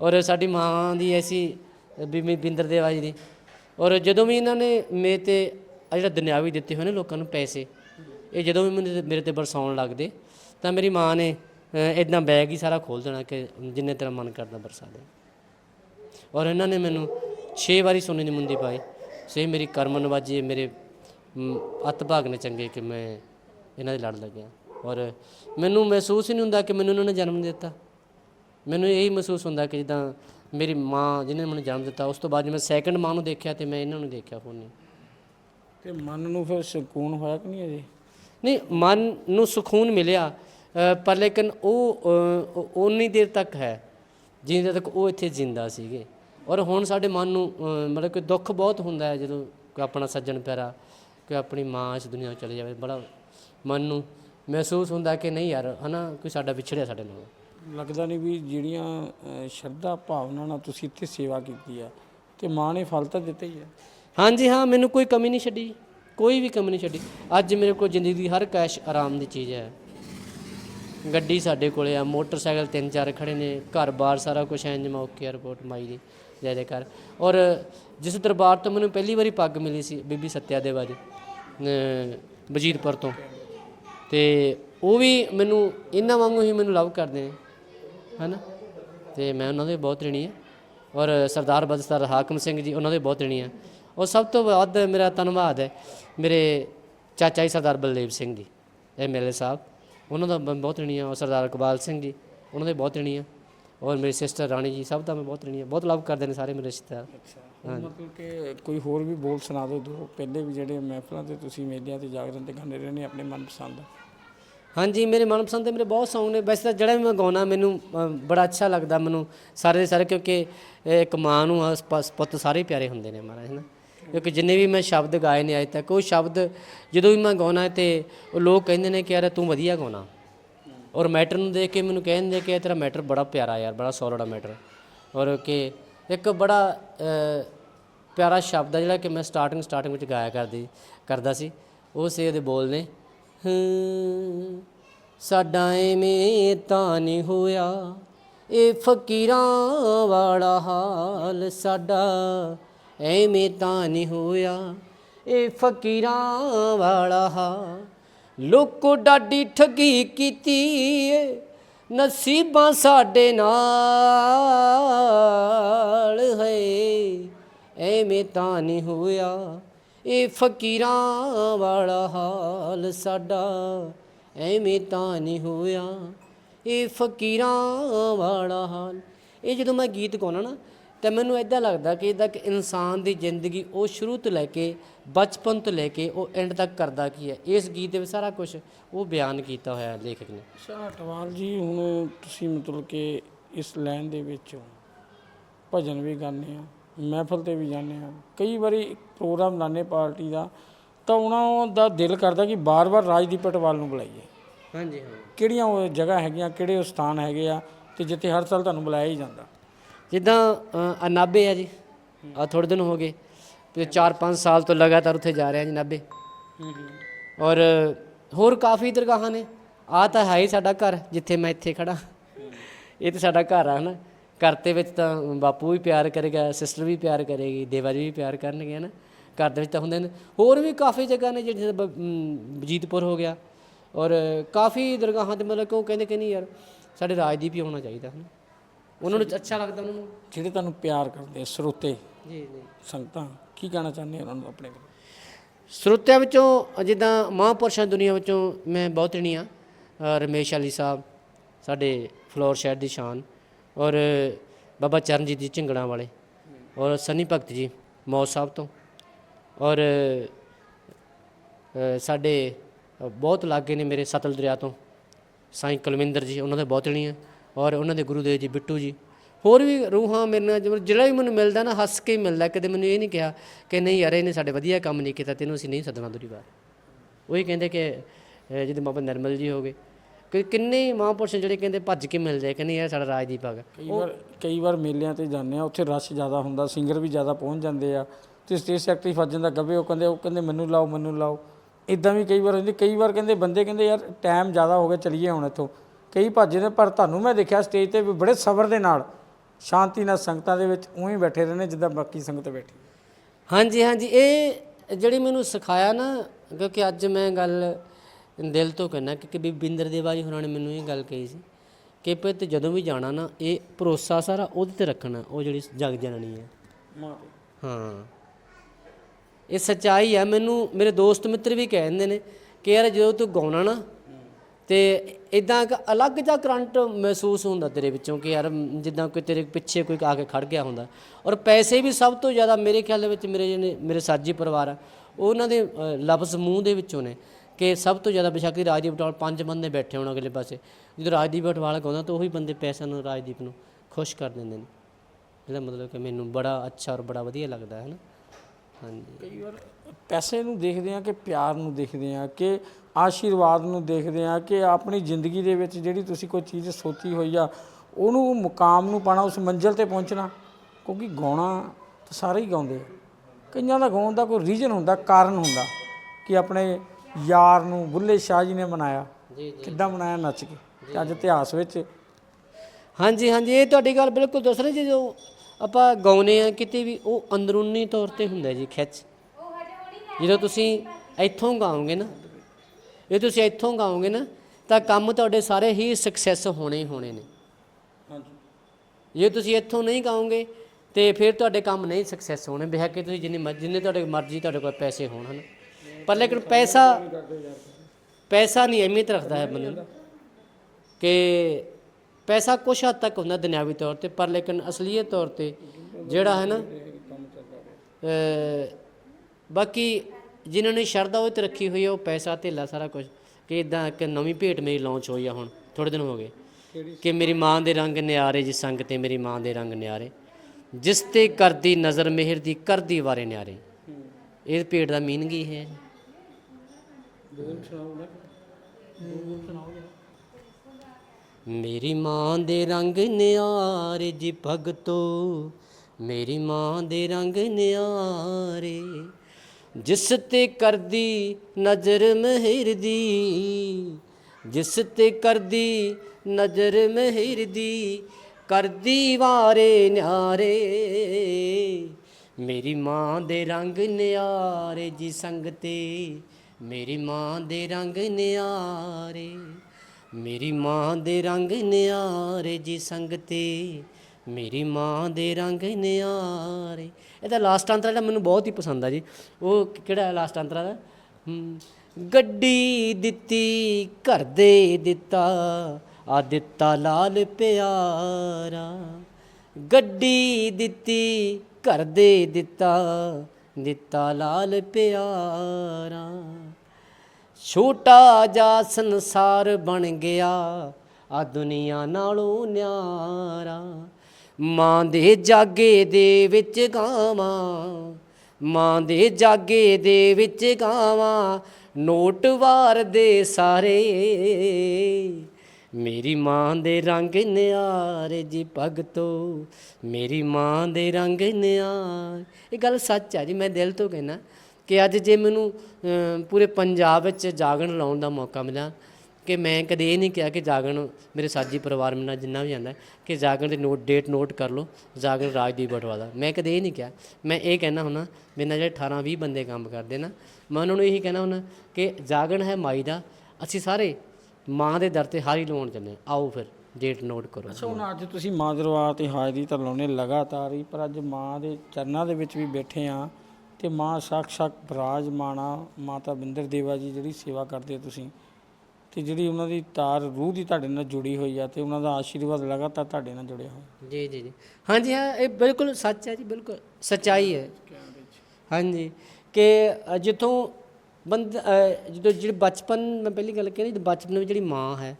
ਔਰ ਸਾਡੀ ਮਾਂ ਦੀ ਐਸੀ ਬੀਬੀ ਬਿੰਦਰ ਦੇਵਾ ਜੀ ਦੀ। ਔਰ ਜਦੋਂ ਵੀ ਇਹਨਾਂ ਨੇ ਮੇਰੇ ਤੇ ਆ ਜਿਹੜਾ ਦੁਨਿਆਵੀ ਦਿੱਤੇ ਹੋਏ ਨੇ ਲੋਕਾਂ ਨੂੰ ਪੈਸੇ ਇਹ ਜਦੋਂ ਵੀ ਮੈਨੂੰ ਮੇਰੇ ਤੇ ਬਰਸਾਉਣ ਲੱਗਦੇ ਤਾਂ ਮੇਰੀ ਮਾਂ ਨੇ ਇਦਾਂ ਬੈਗ ਹੀ ਸਾਰਾ ਖੋਲ ਦੇਣਾ ਕਿ ਜਿੰਨੇ ਤੇਰਾ ਮਨ ਕਰਦਾ ਬਰਸਾ ਦੇ। ਔਰ ਇਹਨਾਂ ਨੇ ਮੈਨੂੰ 6 ਵਾਰੀ ਸੋਨੇ ਦੀ ਮੁੰਦੀ ਪਾਈ। ਸੇ ਮੇਰੀ ਕਰਮ ਨਵਾਜੀ ਮੇਰੇ ਮ, ਅੱਤ ਭਾਗ ਨੇ ਚੰਗੇ ਕਿ ਮੈਂ ਇਹਨਾਂ ਦੇ ਲੜ ਲੱਗਿਆ। ਔਰ ਮੈਨੂੰ ਮਹਿਸੂਸ ਹੀ ਨਹੀਂ ਹੁੰਦਾ ਕਿ ਮੈਨੂੰ ਇਹਨਾਂ ਨੇ ਜਨਮ ਦਿੱਤਾ। ਮੈਨੂੰ ਇਹੀ ਮਹਿਸੂਸ ਹੁੰਦਾ ਕਿ ਜਿੱਦਾਂ ਮੇਰੀ ਮਾਂ ਜਿਹਨੇ ਮੈਨੂੰ ਜਨਮ ਦਿੱਤਾ ਉਸ ਤੋਂ ਬਾਅਦ ਮੈਂ ਸੈਕੰਡ ਮਾਂ ਨੂੰ ਦੇਖਿਆ ਤੇ ਮੈਂ ਇਹਨਾਂ ਨੂੰ ਦੇਖਿਆ ਹੁਣ ਤੇ ਮਨ ਨੂੰ ਫਿਰ ਸਕੂਨ ਹੋਇਆ ਕਿ ਨਹੀਂ ਅਜੇ? ਨਹੀਂ ਮਨ ਨੂੰ ਸੁਕੂਨ ਮਿਲਿਆ ਪਰ ਲੇਕਿਨ ਉਹ ਉਨੀ ਦੇਰ ਤੱਕ ਹੈ ਜਿੰਨੀ ਤੱਕ ਉਹ ਇੱਥੇ ਜਿੰਦਾ ਸੀਗੇ। ਔਰ ਹੁਣ ਸਾਡੇ ਮਨ ਨੂੰ ਮਤਲਬ ਕਿ ਦੁੱਖ ਬਹੁਤ ਹੁੰਦਾ ਹੈ ਜਦੋਂ ਕੋਈ ਆਪਣਾ ਸੱਜਣ ਪਿਆਰਾ ਕੋਈ ਆਪਣੀ ਮਾਂ ਇਸ ਦੁਨੀਆ ਚਲੇ ਜਾਵੇ ਬੜਾ ਮਨ ਨੂੰ ਮਹਿਸੂਸ ਹੁੰਦਾ ਕਿ ਨਹੀਂ ਯਾਰ ਹਨਾ ਕੋਈ ਸਾਡਾ ਵਿਛੜਿਆ ਸਾਡੇ ਨਾਲ। ਲੱਗਦਾ ਨਹੀਂ ਵੀ ਜਿਹੜੀਆਂ ਸ਼ਰਧਾ ਭਾਵਨਾ ਨਾਲ ਤੁਸੀਂ ਇੱਥੇ ਸੇਵਾ ਕੀਤੀ ਆ ਤੇ ਮਾਂ ਨੇ ਫਲ ਤਾਂ ਦਿੱਤਾ ਹੀ ਹੈ ਹਾਂਜੀ ਹਾਂ ਮੈਨੂੰ ਕੋਈ ਕਮੀ ਨਹੀਂ ਛੱਡੀ ਕੋਈ ਵੀ ਕਮੀ ਨਹੀਂ ਛੱਡੀ। ਅੱਜ ਮੇਰੇ ਕੋਲ ਜ਼ਿੰਦਗੀ ਦੀ ਹਰ ਕੈਸ਼ ਆਰਾਮ ਦੀ ਚੀਜ਼ ਹੈ। ਗੱਡੀ ਸਾਡੇ ਕੋਲੇ ਆ ਮੋਟਰਸਾਈਕਲ ਤਿੰਨ ਚਾਰ ਖੜੇ ਨੇ ਘਰ-ਬਾਰ ਸਾਰਾ ਕੁਝ ਐਂ ਜਮਾ ਓਕੇ ਰਿਪੋਰਟ ਮਾਈ ਦੀ ਜੈ ਜੈਕਾਰ ਔਰ ਜਿਸ ਦਰਬਾਰ ਤੋਂ ਮੈਨੂੰ ਪਹਿਲੀ ਵਾਰੀ ਪੱਗ ਮਿਲੀ ਸੀ ਬੀਬੀ ਸੱਤਿਆ ਦੇ ਬਾਰੇ ਵਜੀਰਪੁਰ ਤੋਂ। ਤੇ ਉਹ ਵੀ ਮੈਨੂੰ, ਇਹਨਾਂ ਵਾਂਗੂ ਹੀ ਮੈਨੂੰ ਲਵ ਕਰਦੇ ਨੇ, ਹਨਾ? ਤੇ ਮੈਂ ਉਹਨਾਂ ਦੇ ਬਹੁਤ ਰਣੀ ਹਾਂ। ਔਰ ਸਰਦਾਰ ਬਦਸਰ ਹਾਕਮ ਸਿੰਘ ਜੀ ਉਹਨਾਂ ਦੇ ਬਹੁਤ ਰਣੀ ਆ ਔਰ ਸਭ ਤੋਂ ਵੱਧ ਮੇਰਾ ਧੰਨਵਾਦ ਹੈ ਮੇਰੇ ਚਾਚਾ ਜੀ ਸਰਦਾਰ ਬਲਦੇਵ ਸਿੰਘ ਜੀ ਐਮਐਲਏ ਸਾਹਿਬ। ਉਹਨਾਂ ਦਾ ਮੈਂ ਬਹੁਤ ਰਣੀ ਹਾਂ। ਔਰ ਸਰਦਾਰ ਇਕਬਾਲ ਸਿੰਘ ਜੀ, ਉਹਨਾਂ ਦੇ ਬਹੁਤ ਰਣੀ ਆ ਔਰ ਮੇਰੀ ਸਿਸਟਰ ਰਾਣੀ ਜੀ, ਸਭ ਦਾ ਮੈਂ ਬਹੁਤ ਰਣੀ ਬਹੁਤ ਲਵ ਕਰਦੇ ਨੇ ਸਾਰੇ ਮੇਰੇ ਰਿਸ਼ਤੇਦਾਰ। ਅੱਛਾ ਮਤਲਬ ਕਿ ਕੋਈ ਹੋਰ ਵੀ ਬੋਲ ਸੁਣਾ ਦਿਓ ਦੋ ਪਹਿਲੇ ਵੀ ਜਿਹੜੇ ਮਹਿਫਲਾਂ ਤੇ ਤੁਸੀਂ ਮੇਲਿਆਂ ਤੇ ਜਾਗਰਣ ਤੇ ਗਾਣੇ ਰਹੇ ਨੇ ਆਪਣੇ ਮਨਪਸੰਦ। ਹਾਂਜੀ ਮੇਰੇ ਮਨਪਸੰਦ ਦੇ ਮੇਰੇ ਬਹੁਤ Song ਨੇ। ਵੈਸੇ ਤਾਂ ਜਿਹੜਾ ਵੀ ਮੈਂ ਗਾਉਣਾ ਮੈਨੂੰ ਅ, ਬੜਾ ਅੱਛਾ ਲੱਗਦਾ ਮੈਨੂੰ ਸਾਰੇ ਦੇ ਸਾਰੇ ਕਿਉਂਕਿ ਇਹ ਇੱਕ ਮਾਂ ਨੂੰ ਆਸ ਪਾਸ ਪੁੱਤ ਸਾਰੇ ਹੀ ਪਿਆਰੇ ਹੁੰਦੇ ਨੇ ਮਹਾਰਾਜ ਹੈ ਨਾ ਕਿਉਂਕਿ ਜਿੰਨੇ ਵੀ ਮੈਂ ਸ਼ਬਦ ਗਾਏ ਨੇ ਅਜੇ ਤੱਕ ਉਹ ਸ਼ਬਦ ਜਦੋਂ ਵੀ ਮੈਂ ਗਾਉਣਾ ਤੇ ਉਹ ਲੋਕ ਕਹਿੰਦੇ ਨੇ ਕਿ ਯਾਰ ਤੂੰ ਵਧੀਆ ਗਾਉਣਾ ਔਰ ਮੈਟਰ ਨੂੰ ਦੇਖ ਕੇ ਮੈਨੂੰ ਕਹਿੰਦੇ ਕਿ ਇਹ ਤੇਰਾ ਮੈਟਰ ਬੜਾ ਪਿਆਰਾ ਯਾਰ ਬੜਾ ਸੋਲਿਡ ਆ ਮੈਟਰ। ਔਰ ਕਿ ਇੱਕ ਬੜਾ ਪਿਆਰਾ ਸ਼ਬਦ ਆ ਜਿਹੜਾ ਕਿ ਮੈਂ ਸਟਾਰਟਿੰਗ ਸਟਾਰਟਿੰਗ ਵਿੱਚ ਗਾਇਆ ਕਰਦੀ, ਕਰਦਾ ਸੀ। ਉਹ ਸੇ ਉਹਦੇ ਬੋਲ ਨੇ ਸਾਡਾ ਐਵੇਂ ਤਾਂ ਨਹੀਂ ਹੋਇਆ। ਇਹ ਫਕੀਰਾਂ ਵਾਲਾ ਹਾਲ ਸਾਡਾ ਐਵੇਂ ਤਾਂ ਨਹੀਂ ਹੋਇਆ। ਇਹ ਫਕੀਰਾਂ ਵਾਲਾ ਹਾਲ, ਲੋਕੋ ਡਾਡੀ ਠਗੀ ਕੀਤੀ ਏ। ਨਸੀਬਾਂ ਸਾਡੇ ਨਾਲ ਹੈ। ਐਵੇਂ ਤਾਂ ਨਹੀਂ ਹੋਇਆ। ਇਹ ਫਕੀਰਾਂ ਵਾਲਾ ਹਾਲ ਸਾਡਾ। ਐਵੇਂ ਤਾਂ ਨਹੀਂ ਹੋਇਆ। ਇਹ ਫਕੀਰਾਂ ਵਾਲਾ ਹਾਲ। ਇਹ ਜਦੋਂ ਮੈਂ ਗੀਤ ਗਾਉਣਾ ਨਾ ਤਾਂ ਮੈਨੂੰ ਇਦਾਂ ਲੱਗਦਾ ਕਿ ਇਹਦਾ ਕਿ ਇਨਸਾਨ ਦੀ ਜ਼ਿੰਦਗੀ ਉਹ ਸ਼ੁਰੂ ਤੋਂ ਲੈ ਕੇ ਬਚਪਨ ਤੋਂ ਲੈ ਕੇ ਉਹ ਐਂਡ ਤੱਕ ਕਰਦਾ ਕੀ ਹੈ? ਇਸ ਗੀਤ ਦੇ ਵਿੱਚ ਸਾਰਾ ਕੁਝ ਉਹ ਬਿਆਨ ਕੀਤਾ ਹੋਇਆ ਲੇਖਕ ਨੇ। ਅੱਛਾ ਟਵਾਲ ਜੀ ਹੁਣ ਤੁਸੀਂ ਮਤਲਬ ਕਿ ਇਸ ਲਾਈਨ ਦੇ ਵਿੱਚ ਹੋ। ਭਜਨ ਵੀ ਗਾਉਂਦੇ ਆ ਮਹਿਫਲ ਤੇ ਵੀ ਜਾਂਦੇ ਆ ਕਈ ਵਾਰੀ ਪ੍ਰੋਗਰਾਮ ਲਾਣੇ ਪਾਰਟੀ ਦਾ ਤਾਂ ਉਹਨਾਂ ਦਾ ਦਿਲ ਕਰਦਾ ਕਿ ਬਾਰ-ਬਾਰ ਰਾਜਦੀਪ ਅਟਵਾਲ ਨੂੰ ਬੁਲਾਈਏ। ਹਾਂਜੀ ਹਾਂ ਕਿਹੜੀਆਂ ਉਹ ਜਗ੍ਹਾ ਹੈਗੀਆਂ ਕਿਹੜੇ ਉਹ ਸਥਾਨ ਹੈਗੇ ਆ ਤੇ ਜਿੱਥੇ ਹਰ ਸਾਲ ਤੁਹਾਨੂੰ ਬੁਲਾਇਆ ਹੀ ਜਾਂਦਾ। ਜਿੱਦਾਂ ਅ, ਨਾਭੇ ਆ ਜੀ। ਆ ਥੋੜੇ ਦਿਨ ਹੋ ਗਏ। ਤੇ 4-5 ਸਾਲ ਤੋਂ ਲਗਾਤਾਰ ਉੱਥੇ ਜਾ ਰਿਹਾ ਜੀ ਨਾਭੇ ਔਰ ਹੋਰ ਕਾਫੀ ਦਰਗਾਹਾਂ ਨੇ। ਆ ਤਾਂ ਹੈ ਹੀ ਸਾਡਾ ਘਰ ਜਿੱਥੇ ਮੈਂ ਇੱਥੇ ਖੜਾ ਇਹ ਤਾਂ ਸਾਡਾ ਘਰ ਆ ਹਨਾ। ਘਰ ਦੇ ਵਿੱਚ ਤਾਂ ਬਾਪੂ ਵੀ ਪਿਆਰ ਕਰੇਗਾ ਸਿਸਟਰ ਵੀ ਪਿਆਰ ਕਰੇਗੀ ਦੇਵਾ ਜੀ ਵੀ ਪਿਆਰ ਕਰਨਗੇ ਹਨਾ। ਘਰ ਦੇ ਵਿੱਚ ਤਾਂ ਹੁੰਦੇ ਨੇ। ਹੋਰ ਵੀ ਕਾਫੀ ਜਗ੍ਹਾ ਨੇ ਜਿਹੜੇ ਬ- ਅਮ, ਬਜੀਤਪੁਰ ਹੋ ਗਿਆ। ਔਰ ਕਾਫੀ ਦਰਗਾਹਾਂ ਤੇ ਮਤਲਬ ਕਿ ਉਹ ਕਹਿੰਦੇ ਕਿ ਨਹੀਂ ਯਾਰ ਸਾਡੇ ਰਾਜ ਦੀ ਵੀ ਹੋਣਾ ਚਾਹੀਦਾ ਹਨਾ। ਉਹਨਾਂ ਨੂੰ ਅੱਛਾ ਲੱਗਦਾ ਉਹਨਾਂ ਨੂੰ। ਜਿਹੜੇ ਤੁਹਾਨੂੰ ਪਿਆਰ ਕਰਦੇ ਆ, ਸਰੋਤੇ ਜੀ ਜੀ। ਸੰਗਤਾਂ ਕੀ ਕਹਿਣਾ ਚਾਹੁੰਦੇ ਆ ਉਹਨਾਂ ਨੂੰ ਆਪਣੇ ਵੱਲੋਂ ਸਰੋਤਿਆਂ ਵਿੱਚੋਂ ਜਿੱਦਾਂ ਮਹਾਂਪੁਰਸ਼ਾਂ ਦੁਨੀਆ ਵਿੱਚੋਂ ਮੈਂ ਬਹੁਤ ਰਣੀ ਆ ਰਮੇਸ਼ ਅਲੀ ਸਾਹਿਬ ਸਾਡੇ ਫਲੋਰ ਸ਼ਹਿਰ ਦੀ ਸ਼ਾਨ ਔਰ ਬਾਬਾ ਚਰਨਜੀਤ ਜੀ ਝਿੰਗੜਾਂ ਵਾਲੇ ਔਰ ਸਨੀ ਭਗਤ ਜੀ ਮੌਤ ਸਾਹਿਬ ਤੋਂ ਔਰ ਅ, ਸਾਡੇ ਅ, ਬਹੁਤ ਲਾਗੇ ਨੇ ਮੇਰੇ ਸਤਲ ਦਰਿਆ ਤੋਂ ਸਾਈਂ ਕੁਲਵਿੰਦਰ ਜੀ ਉਹਨਾਂ ਦੇ ਬਹੁਤ ਰਣੀ ਆ ਔਰ ਉਹਨਾਂ ਦੇ ਗੁਰੂਦੇਵ ਜੀ, ਬਿੱਟੂ ਜੀ। ਹੋਰ ਵੀ ਰੂਹਾਂ ਮੇਰੇ ਨਾਲ ਜਿਹੜਾ ਵੀ ਮੈਨੂੰ ਮਿਲਦਾ ਨਾ, ਹੱਸ ਕੇ ਮਿਲਦਾ। ਕਦੇ ਮੈਨੂੰ ਇਹ ਨਹੀਂ ਕਿਹਾ ਕਿ ਨਹੀਂ ਯਾਰ, ਇਹਨੇ ਸਾਡੇ ਵਧੀਆ ਕੰਮ ਨਹੀਂ ਕੀਤਾ, ਤੈਨੂੰ ਅਸੀਂ ਨਹੀਂ ਸੱਦਣਾ ਦੂਰੀ ਵਾਰ। ਉਹੀ ਕਹਿੰਦੇ ਕਿ ਜਿਹਦੇ ਬਾਬਾ ਨਰਮਲ ਜੀ ਹੋ ਗਏ। ਕਿ ਕਿੰਨੇ ਹੀ ਮਹਾਂਪੁਰਸ਼ ਜਿਹੜੇ ਕਹਿੰਦੇ ਭੱਜ ਕੇ ਮਿਲ ਜਾਏ ਕਹਿੰਦੇ ਯਾਰ, ਸਾਡਾ ਰਾਜਦੀਪ ਆ ਗਿਆ ਕਈ ਵਾਰ ਕਈ ਵਾਰ ਮੇਲਿਆਂ ਤੇ ਜਾਂਦੇ ਆ, ਉੱਥੇ ਰਸ਼ ਜ਼ਿਆਦਾ ਹੁੰਦਾ ਸਿੰਗਰ ਵੀ ਜ਼ਿਆਦਾ ਪਹੁੰਚ ਜਾਂਦੇ ਆ। ਤੇ ਸਟੇਜ ਸੈਕਟਰੀ ਫਸ ਜਾਂਦਾ ਗੱਭੇ ਉਹ ਕਹਿੰਦੇ ਉਹ ਕਹਿੰਦੇ, ਮੈਨੂੰ ਲਾਓ ਮੈਨੂੰ ਲਾਓ। ਇਦਾਂ ਵੀ ਕਈ ਵਾਰ ਹੁੰਦੀ, ਕਈ ਵਾਰ ਕਹਿੰਦੇ, ਬੰਦੇ ਕਹਿੰਦੇ, ਯਾਰ ਟਾਈਮ ਜ਼ਿਆਦਾ ਹੋ ਗਿਆ, ਚਲੀਏ ਹੁਣ ਇੱਥੋਂ। ਕਈ ਭੱਜਦੇ ਪਰ ਤੁਹਾਨੂੰ ਮੈਂ ਦੇਖਿਆ ਸਟੇਜ ਤੇ ਵੀ ਬੜੇ ਸਬਰ ਦੇ ਨਾਲ, ਸ਼ਾਂਤੀ ਨਾਲ ਸੰਗਤਾਂ ਦੇ ਵਿੱਚ ਉਵੇਂ ਬੈਠੇ ਰਹਿੰਦੇ ਜਿੱਦਾਂ ਬਾਕੀ ਸੰਗਤ ਬੈਠੀ। ਹਾਂਜੀ ਹਾਂਜੀ, ਇਹ ਜਿਹੜੀ ਮੈਨੂੰ ਸਿਖਾਇਆ ਨਾ, ਕਿਉਂਕਿ ਅੱਜ ਮੈਂ ਗੱਲ ਦਿਲ ਤੋਂ ਕਹਿਣਾ ਕਿ ਬੀਬੀ ਬਿੰਦਰ ਦੇਵਾ ਜੀ ਹੋਰਾਂ ਨੇ ਮੈਨੂੰ ਇਹ ਗੱਲ ਕਹੀ ਸੀ ਕਿ ਪੁੱਤ ਜਦੋਂ ਵੀ ਜਾਣਾ ਨਾ, ਇਹ ਭਰੋਸਾ ਸਾਰਾ ਉਹਦੇ ਤੇ ਰੱਖਣਾ, ਉਹ ਜਿਹੜੀ ਜਗ ਜਨਨੀ ਹੈ। ਹਾਂ। ਇਹ ਸੱਚਾਈ ਹੈ ਮੈਨੂੰ ਮੇਰੇ ਦੋਸਤ ਮਿੱਤਰ ਵੀ ਕਹਿੰਦੇ ਨੇ ਕਿ ਯਾਰ ਜਦੋਂ ਤੂੰ ਗਾਉਣਾ ਨਾ ਤੇ ਇਦਾਂ ਇੱਕ ਅਲੱਗ ਜਿਹਾ ਕਰੰਟ ਮਹਿਸੂਸ ਹੁੰਦਾ ਤੇਰੇ ਵਿੱਚੋਂ ਕਿ ਯਾਰ ਜਿੱਦਾਂ ਕੋਈ ਤੇਰੇ ਪਿੱਛੇ ਕੋਈ ਆ ਕੇ ਖੜ ਗਿਆ ਹੁੰਦਾ। ਔਰ ਪੈਸੇ ਵੀ ਸਭ ਤੋਂ ਜ਼ਿਆਦਾ ਮੇਰੇ ਖਿਆਲ ਦੇ ਵਿੱਚ ਮੇਰੇ ਜਿਹੜੇ ਮੇਰੇ ਸਾਜੀ ਪਰਿਵਾਰ ਆ ਉਹਨਾਂ ਦੇ ਲਫ਼ਜ਼ ਮੂੰਹ ਦੇ ਵਿੱਚੋਂ ਨੇ ਕਿ ਸਭ ਤੋਂ ਜ਼ਿਆਦਾ ਬੇਸ਼ੱਕ ਰਾਜਦੀਪ ਬਟਵਾਲ ਪੰਜ ਬੰਦੇ ਬੈਠੇ ਹੋਣ ਅਗਲੇ ਪਾਸੇ। ਜਦੋਂ ਰਾਜਦੀਪ ਬਟਵਾਲ ਗਾਉਂਦਾ ਤਾਂ ਉਹੀ ਬੰਦੇ ਪੈਸਿਆਂ ਨੂੰ ਰਾਜਦੀਪ ਨੂੰ ਖੁਸ਼ ਕਰ ਦਿੰਦੇ ਨੇ। ਇਹਦਾ ਮਤਲਬ ਕਿ ਮੈਨੂੰ ਬੜਾ ਅੱਛਾ ਔਰ ਬੜਾ ਵਧੀਆ ਲੱਗਦਾ ਹੈ ਨਾ। ਹਾਂਜੀ। ਕਈ ਵਾਰ ਪੈਸੇ ਨੂੰ ਦੇਖਦੇ ਆ ਕਿ ਪਿਆਰ ਨੂੰ ਦੇਖਦੇ ਆ ਕਿ ਆਸ਼ੀਰਵਾਦ ਨੂੰ ਦੇਖਦੇ ਆ ਕਿ ਆਪਣੀ ਜ਼ਿੰਦਗੀ ਦੇ ਵਿੱਚ ਜਿਹੜੀ ਤੁਸੀਂ ਕੋਈ ਚੀਜ਼ ਸੋਚੀ ਹੋਈ ਆ ਉਹਨੂੰ ਮੁਕਾਮ ਨੂੰ ਪਾਣਾ ਉਸ ਮੰਜ਼ਿਲ ਤੇ ਪਹੁੰਚਣਾ ਕਿਉਂਕਿ ਗਾਉਣਾ ਤਾਂ ਸਾਰੇ ਹੀ ਗਾਉਂਦੇ ਆ। ਕਈਆਂ ਦਾ ਗਾਉਣ ਦਾ ਕੋਈ ਰੀਜਨ ਹੁੰਦਾ ਕਾਰਨ ਹੁੰਦਾ ਕਿ ਆਪਣੇ ਯਾਰ ਨੂੰ ਬੁੱਲੇ ਸ਼ਾਹ ਜੀ ਨੇ ਮਨਾਇਆ। ਜੀ ਕਿੱਦਾਂ ਮਨਾਇਆ ਨੱਚ ਕੇ? ਤੇ ਅੱਜ ਇਤਿਹਾਸ ਵਿੱਚ ਹਾਂਜੀ ਹਾਂਜੀ ਇਹ ਤੁਹਾਡੀ ਗੱਲ ਬਿਲਕੁਲ ਦੱਸ ਰਹੇ ਜੀ ਜੋ ਆਪਾਂ ਗਾਉਨੇ ਆ ਕਿਤੇ ਵੀ ਉਹ ਅੰਦਰੂਨੀ ਤੌਰ ਤੇ ਹੁੰਦਾ ਜੀ ਖਿੱਚ। ਜਦੋਂ ਤੁਸੀਂ ਇੱਥੋਂ ਗਾਓਗੇ ਨਾ ਇਹ ਤੁਸੀਂ ਇੱਥੋਂ ਗਾਓਗੇ ਨਾ ਤਾਂ ਕੰਮ ਤੁਹਾਡੇ ਸਾਰੇ ਹੀ ਸਕਸੈਸ ਹੋਣੇ ਹੀ ਹੋਣੇ ਨੇ। ਹਾਂਜੀ। ਜੇ ਤੁਸੀਂ ਇੱਥੋਂ ਨਹੀਂ ਗਾਓਗੇ ਤੇ ਫਿਰ ਤੁਹਾਡੇ ਕੰਮ ਨਹੀਂ ਸਕਸੈਸ ਹੋਣੇ। ਬਿਹਾ ਕਿ ਤੁਸੀਂ ਜਿੰਨੀ ਮਰਜ਼ੀ ਜਿੰਨੇ ਤੁਹਾਡੇ ਮਰਜ਼ੀ ਤੁਹਾਡੇ ਕੋਲ ਪੈਸੇ ਹੋਣ ਹਨ? ਪਰ ਲੇਕਿਨ ਪੈਸਾ ਪੈਸਾ ਨਹੀਂ ਅਹਿਮੀਅਤ ਰੱਖਦਾ ਹੈ ਬੰਦੇ ਨੂੰ। ਕਿ ਪੈਸਾ ਕੁਛ ਹੱਦ ਤੱਕ ਹੁੰਦਾ ਦੁਨਿਆਵੀ ਤੌਰ ਤੇ ਪਰ ਲੇਕਿਨ ਅਸਲੀਅਤ ਤੌਰ ਤੇ ਜਿਹੜਾ ਹੈ ਨਾ ਬਾਕੀ ਜਿਨ੍ਹਾਂ ਨੇ ਸ਼ਰਧਾ ਉਹ ਤੇ ਰੱਖੀ ਹੋਈ ਹੈ ਉਹ ਪੈਸਾ ਧੇਲਾ ਸਾਰਾ ਕੁਝ ਕਿ ਇਦਾਂ ਇੱਕ ਨਵੀਂ ਭੇਟ ਮੇਰੀ ਲਾਂਚ ਹੋਈ ਆ ਹੁਣ ਥੋੜੇ ਦਿਨ ਹੋ ਗਏ। ਕਿ ਮੇਰੀ ਮਾਂ ਦੇ ਰੰਗ ਨਿਆਰੇ ਜਿਸ ਸੰਗ ਤੇ ਮੇਰੀ ਮਾਂ ਦੇ ਰੰਗ ਨਿਆਰੇ ਜਿਸ ਤੇ ਕਰਦੀ ਨਜ਼ਰ ਮਿਹਰ ਦੀ ਕਰਦੀ ਵਾਰੇ ਨਿਆਰੇ। ਇਹ ਭੇਟ ਦਾ ਮੀਨਿੰਗ ਹੀ? ਹੈ ਮੇਰੀ ਮਾਂ ਦੇ ਰੰਗ ਨਿਆਰੇ ਜੀ ਭਗਤੋ ਮੇਰੀ ਮਾਂ ਦੇ ਰੰਗ ਨਿਆਰੇ। ਜਿਸ ਤੇ ਕਰਦੀ ਨਜ਼ਰ ਮਹਿਰ ਦੀ, ਜਿਸ ਤੇ ਕਰਦੀ ਨਜ਼ਰ ਮਹਿਰ ਦੀ, ਕਰਦੀ ਵਾਰੇ ਨਿਆਰੇ ਮੇਰੀ ਮਾਂ ਦੇ ਰੰਗ ਨਿਆਰੇ, ਜੀ ਸੰਗ ਮੇਰੀ ਮਾਂ ਦੇ ਰੰਗ ਨਿਆਰੇ। ਮੇਰੀ ਮਾਂ ਦੇ ਰੰਗ ਨਿਆਰੇ, ਜੀ ਸੰਗ ਮੇਰੀ ਮਾਂ ਦੇ ਰੰਗ ਨਿਆਰੇ। ਇਹਦਾ ਲਾਸਟ ਅੰਤਰਾ ਜਿਹੜਾ ਮੈਨੂੰ ਬਹੁਤ ਹੀ ਪਸੰਦ ਆ ਜੀ। ਉਹ ਕਿਹੜਾ ਲਾਸਟ ਅੰਤਰਾ ਦਾ? ਗੱਡੀ ਦਿੱਤੀ, ਘਰ ਦੇ ਦਿੱਤਾ, ਆ ਦਿੱਤਾ ਲਾਲ ਪਿਆਰਾ। ਗੱਡੀ ਦਿੱਤੀ, ਘਰ ਦੇ ਦਿੱਤਾ ਦਿੱਤਾ ਲਾਲ ਪਿਆਰਾ। ਛੋਟਾ ਜਾ ਸੰਸਾਰ ਬਣ ਗਿਆ, ਆ ਦੁਨੀਆ ਨਾਲੋਂ ਨਿਆਰਾ। ਮਾਂ ਦੇ ਜਾਗੇ ਦੇ ਵਿੱਚ ਗਾਵਾਂ, ਮਾਂ ਦੇ ਜਾਗੇ ਦੇ ਵਿੱਚ ਗਾਵਾਂ, ਨੋਟ ਵਾਰ ਦੇ ਸਾਰੇ। ਮੇਰੀ ਮਾਂ ਦੇ ਰੰਗ ਨਿਆਰੇ ਜੀ ਭਗਤੋ, ਮੇਰੀ ਮਾਂ ਦੇ ਰੰਗ ਨਿਆਰ। ਇਹ ਗੱਲ ਸੱਚ ਹੈ ਜੀ, ਮੈਂ ਦਿਲ ਤੋਂ ਕਹਿਣਾ ਕਿ ਅੱਜ ਜੇ ਮੈਨੂੰ ਪੂਰੇ ਪੰਜਾਬ ਵਿੱਚ ਜਾਗਣ ਲਾਉਣ ਦਾ ਮੌਕਾ ਮਿਲਿਆ ਕਿ ਮੈਂ ਕਦੇ ਇਹ ਨਹੀਂ ਕਿਹਾ ਕਿ ਜਾਗਣ ਮੇਰੇ ਸਾਜੀ ਪਰਿਵਾਰ ਮੇਰੇ ਨਾਲ ਜਿੰਨਾ ਵੀ ਜਾਂਦਾ ਕਿ ਜਾਗਣ ਦੇ ਨੋਟ, ਡੇਟ ਨੋਟ ਕਰ ਲਓ, ਜਾਗਣ ਰਾਜਦੀਪ ਬਟਵਾ ਦਾ ਮੈਂ ਕਦੇ ਇਹ ਨਹੀਂ ਕਿਹਾ। ਮੈਂ ਇਹ ਕਹਿਣਾ ਹੁੰਦਾ, ਮੇਰੇ ਨਾਲ ਜਿਹੜੇ 18 20 ਬੰਦੇ ਕੰਮ ਕਰਦੇ ਨਾ, ਮੈਂ ਉਹਨਾਂ ਨੂੰ ਇਹੀ ਕਹਿਣਾ ਹੁੰਦਾ ਕਿ ਜਾਗਣ ਹੈ ਮਾਈ ਦਾ, ਅਸੀਂ ਸਾਰੇ ਮਾਂ ਦੇ ਦਰ ਤੇ ਹਾਰੀ ਲਵਾਉਣ ਚੱਲੇ ਆਓ ਫਿਰ, ਡੇਟ ਨੋਟ ਕਰੋ। ਅੱਛਾ, ਹੁਣ ਅੱਜ ਤੁਸੀਂ ਮਾਂ ਦਰਬਾਰ ਤੇ ਹਾਜ਼ਰੀ ਤਾਂ ਲਾਉਣੇ ਲਗਾਤਾਰ ਹੀ, ਪਰ ਅੱਜ ਮਾਂ ਦੇ ਚਰਨਾਂ ਦੇ ਵਿੱਚ ਵੀ ਬੈਠੇ ਆ ਤੇ ਮਾਂ ਸਾਖਸ਼ਾਤ ਬਿਰਾਜਮਾਨਾ ਮਾਤਾ ਬਿੰਦਰ ਦੇਵਾ ਜੀ, ਜਿਹੜੀ ਸੇਵਾ ਕਰਦੇ ਤੁਸੀਂ ਤੇ ਜਿਹੜੀ ਉਹਨਾਂ ਦੀ ਤਾਰ ਰੂਹ ਦੀ ਤੁਹਾਡੇ ਨਾਲ ਜੁੜੀ ਹੋਈ ਆ ਤੇ ਉਹਨਾਂ ਦਾ ਆਸ਼ੀਰਵਾਦ ਲਗਾਤਾਰ ਤੁਹਾਡੇ ਨਾਲ ਜੁੜਿਆ ਹੋਇਆ। ਜੀ ਜੀ ਜੀ। ਹਾਂਜੀ ਹਾਂ ਇਹ ਬਿਲਕੁਲ ਸੱਚ ਹੈ ਜੀ ਬਿਲਕੁਲ ਸੱਚਾਈ ਹੈ। ਹਾਂਜੀ ਕਿ ਅ, ਜਿੱਥੋਂ ਬੰਦ ਅ, ਜਦੋਂ ਜਿਹੜੇ ਬਚਪਨ ਮੈਂ ਪਹਿਲੀ ਗੱਲ ਕਹੀ ਬਚਪਨ ਵਿੱਚ ਜਿਹੜੀ ਮਾਂ ਹੈ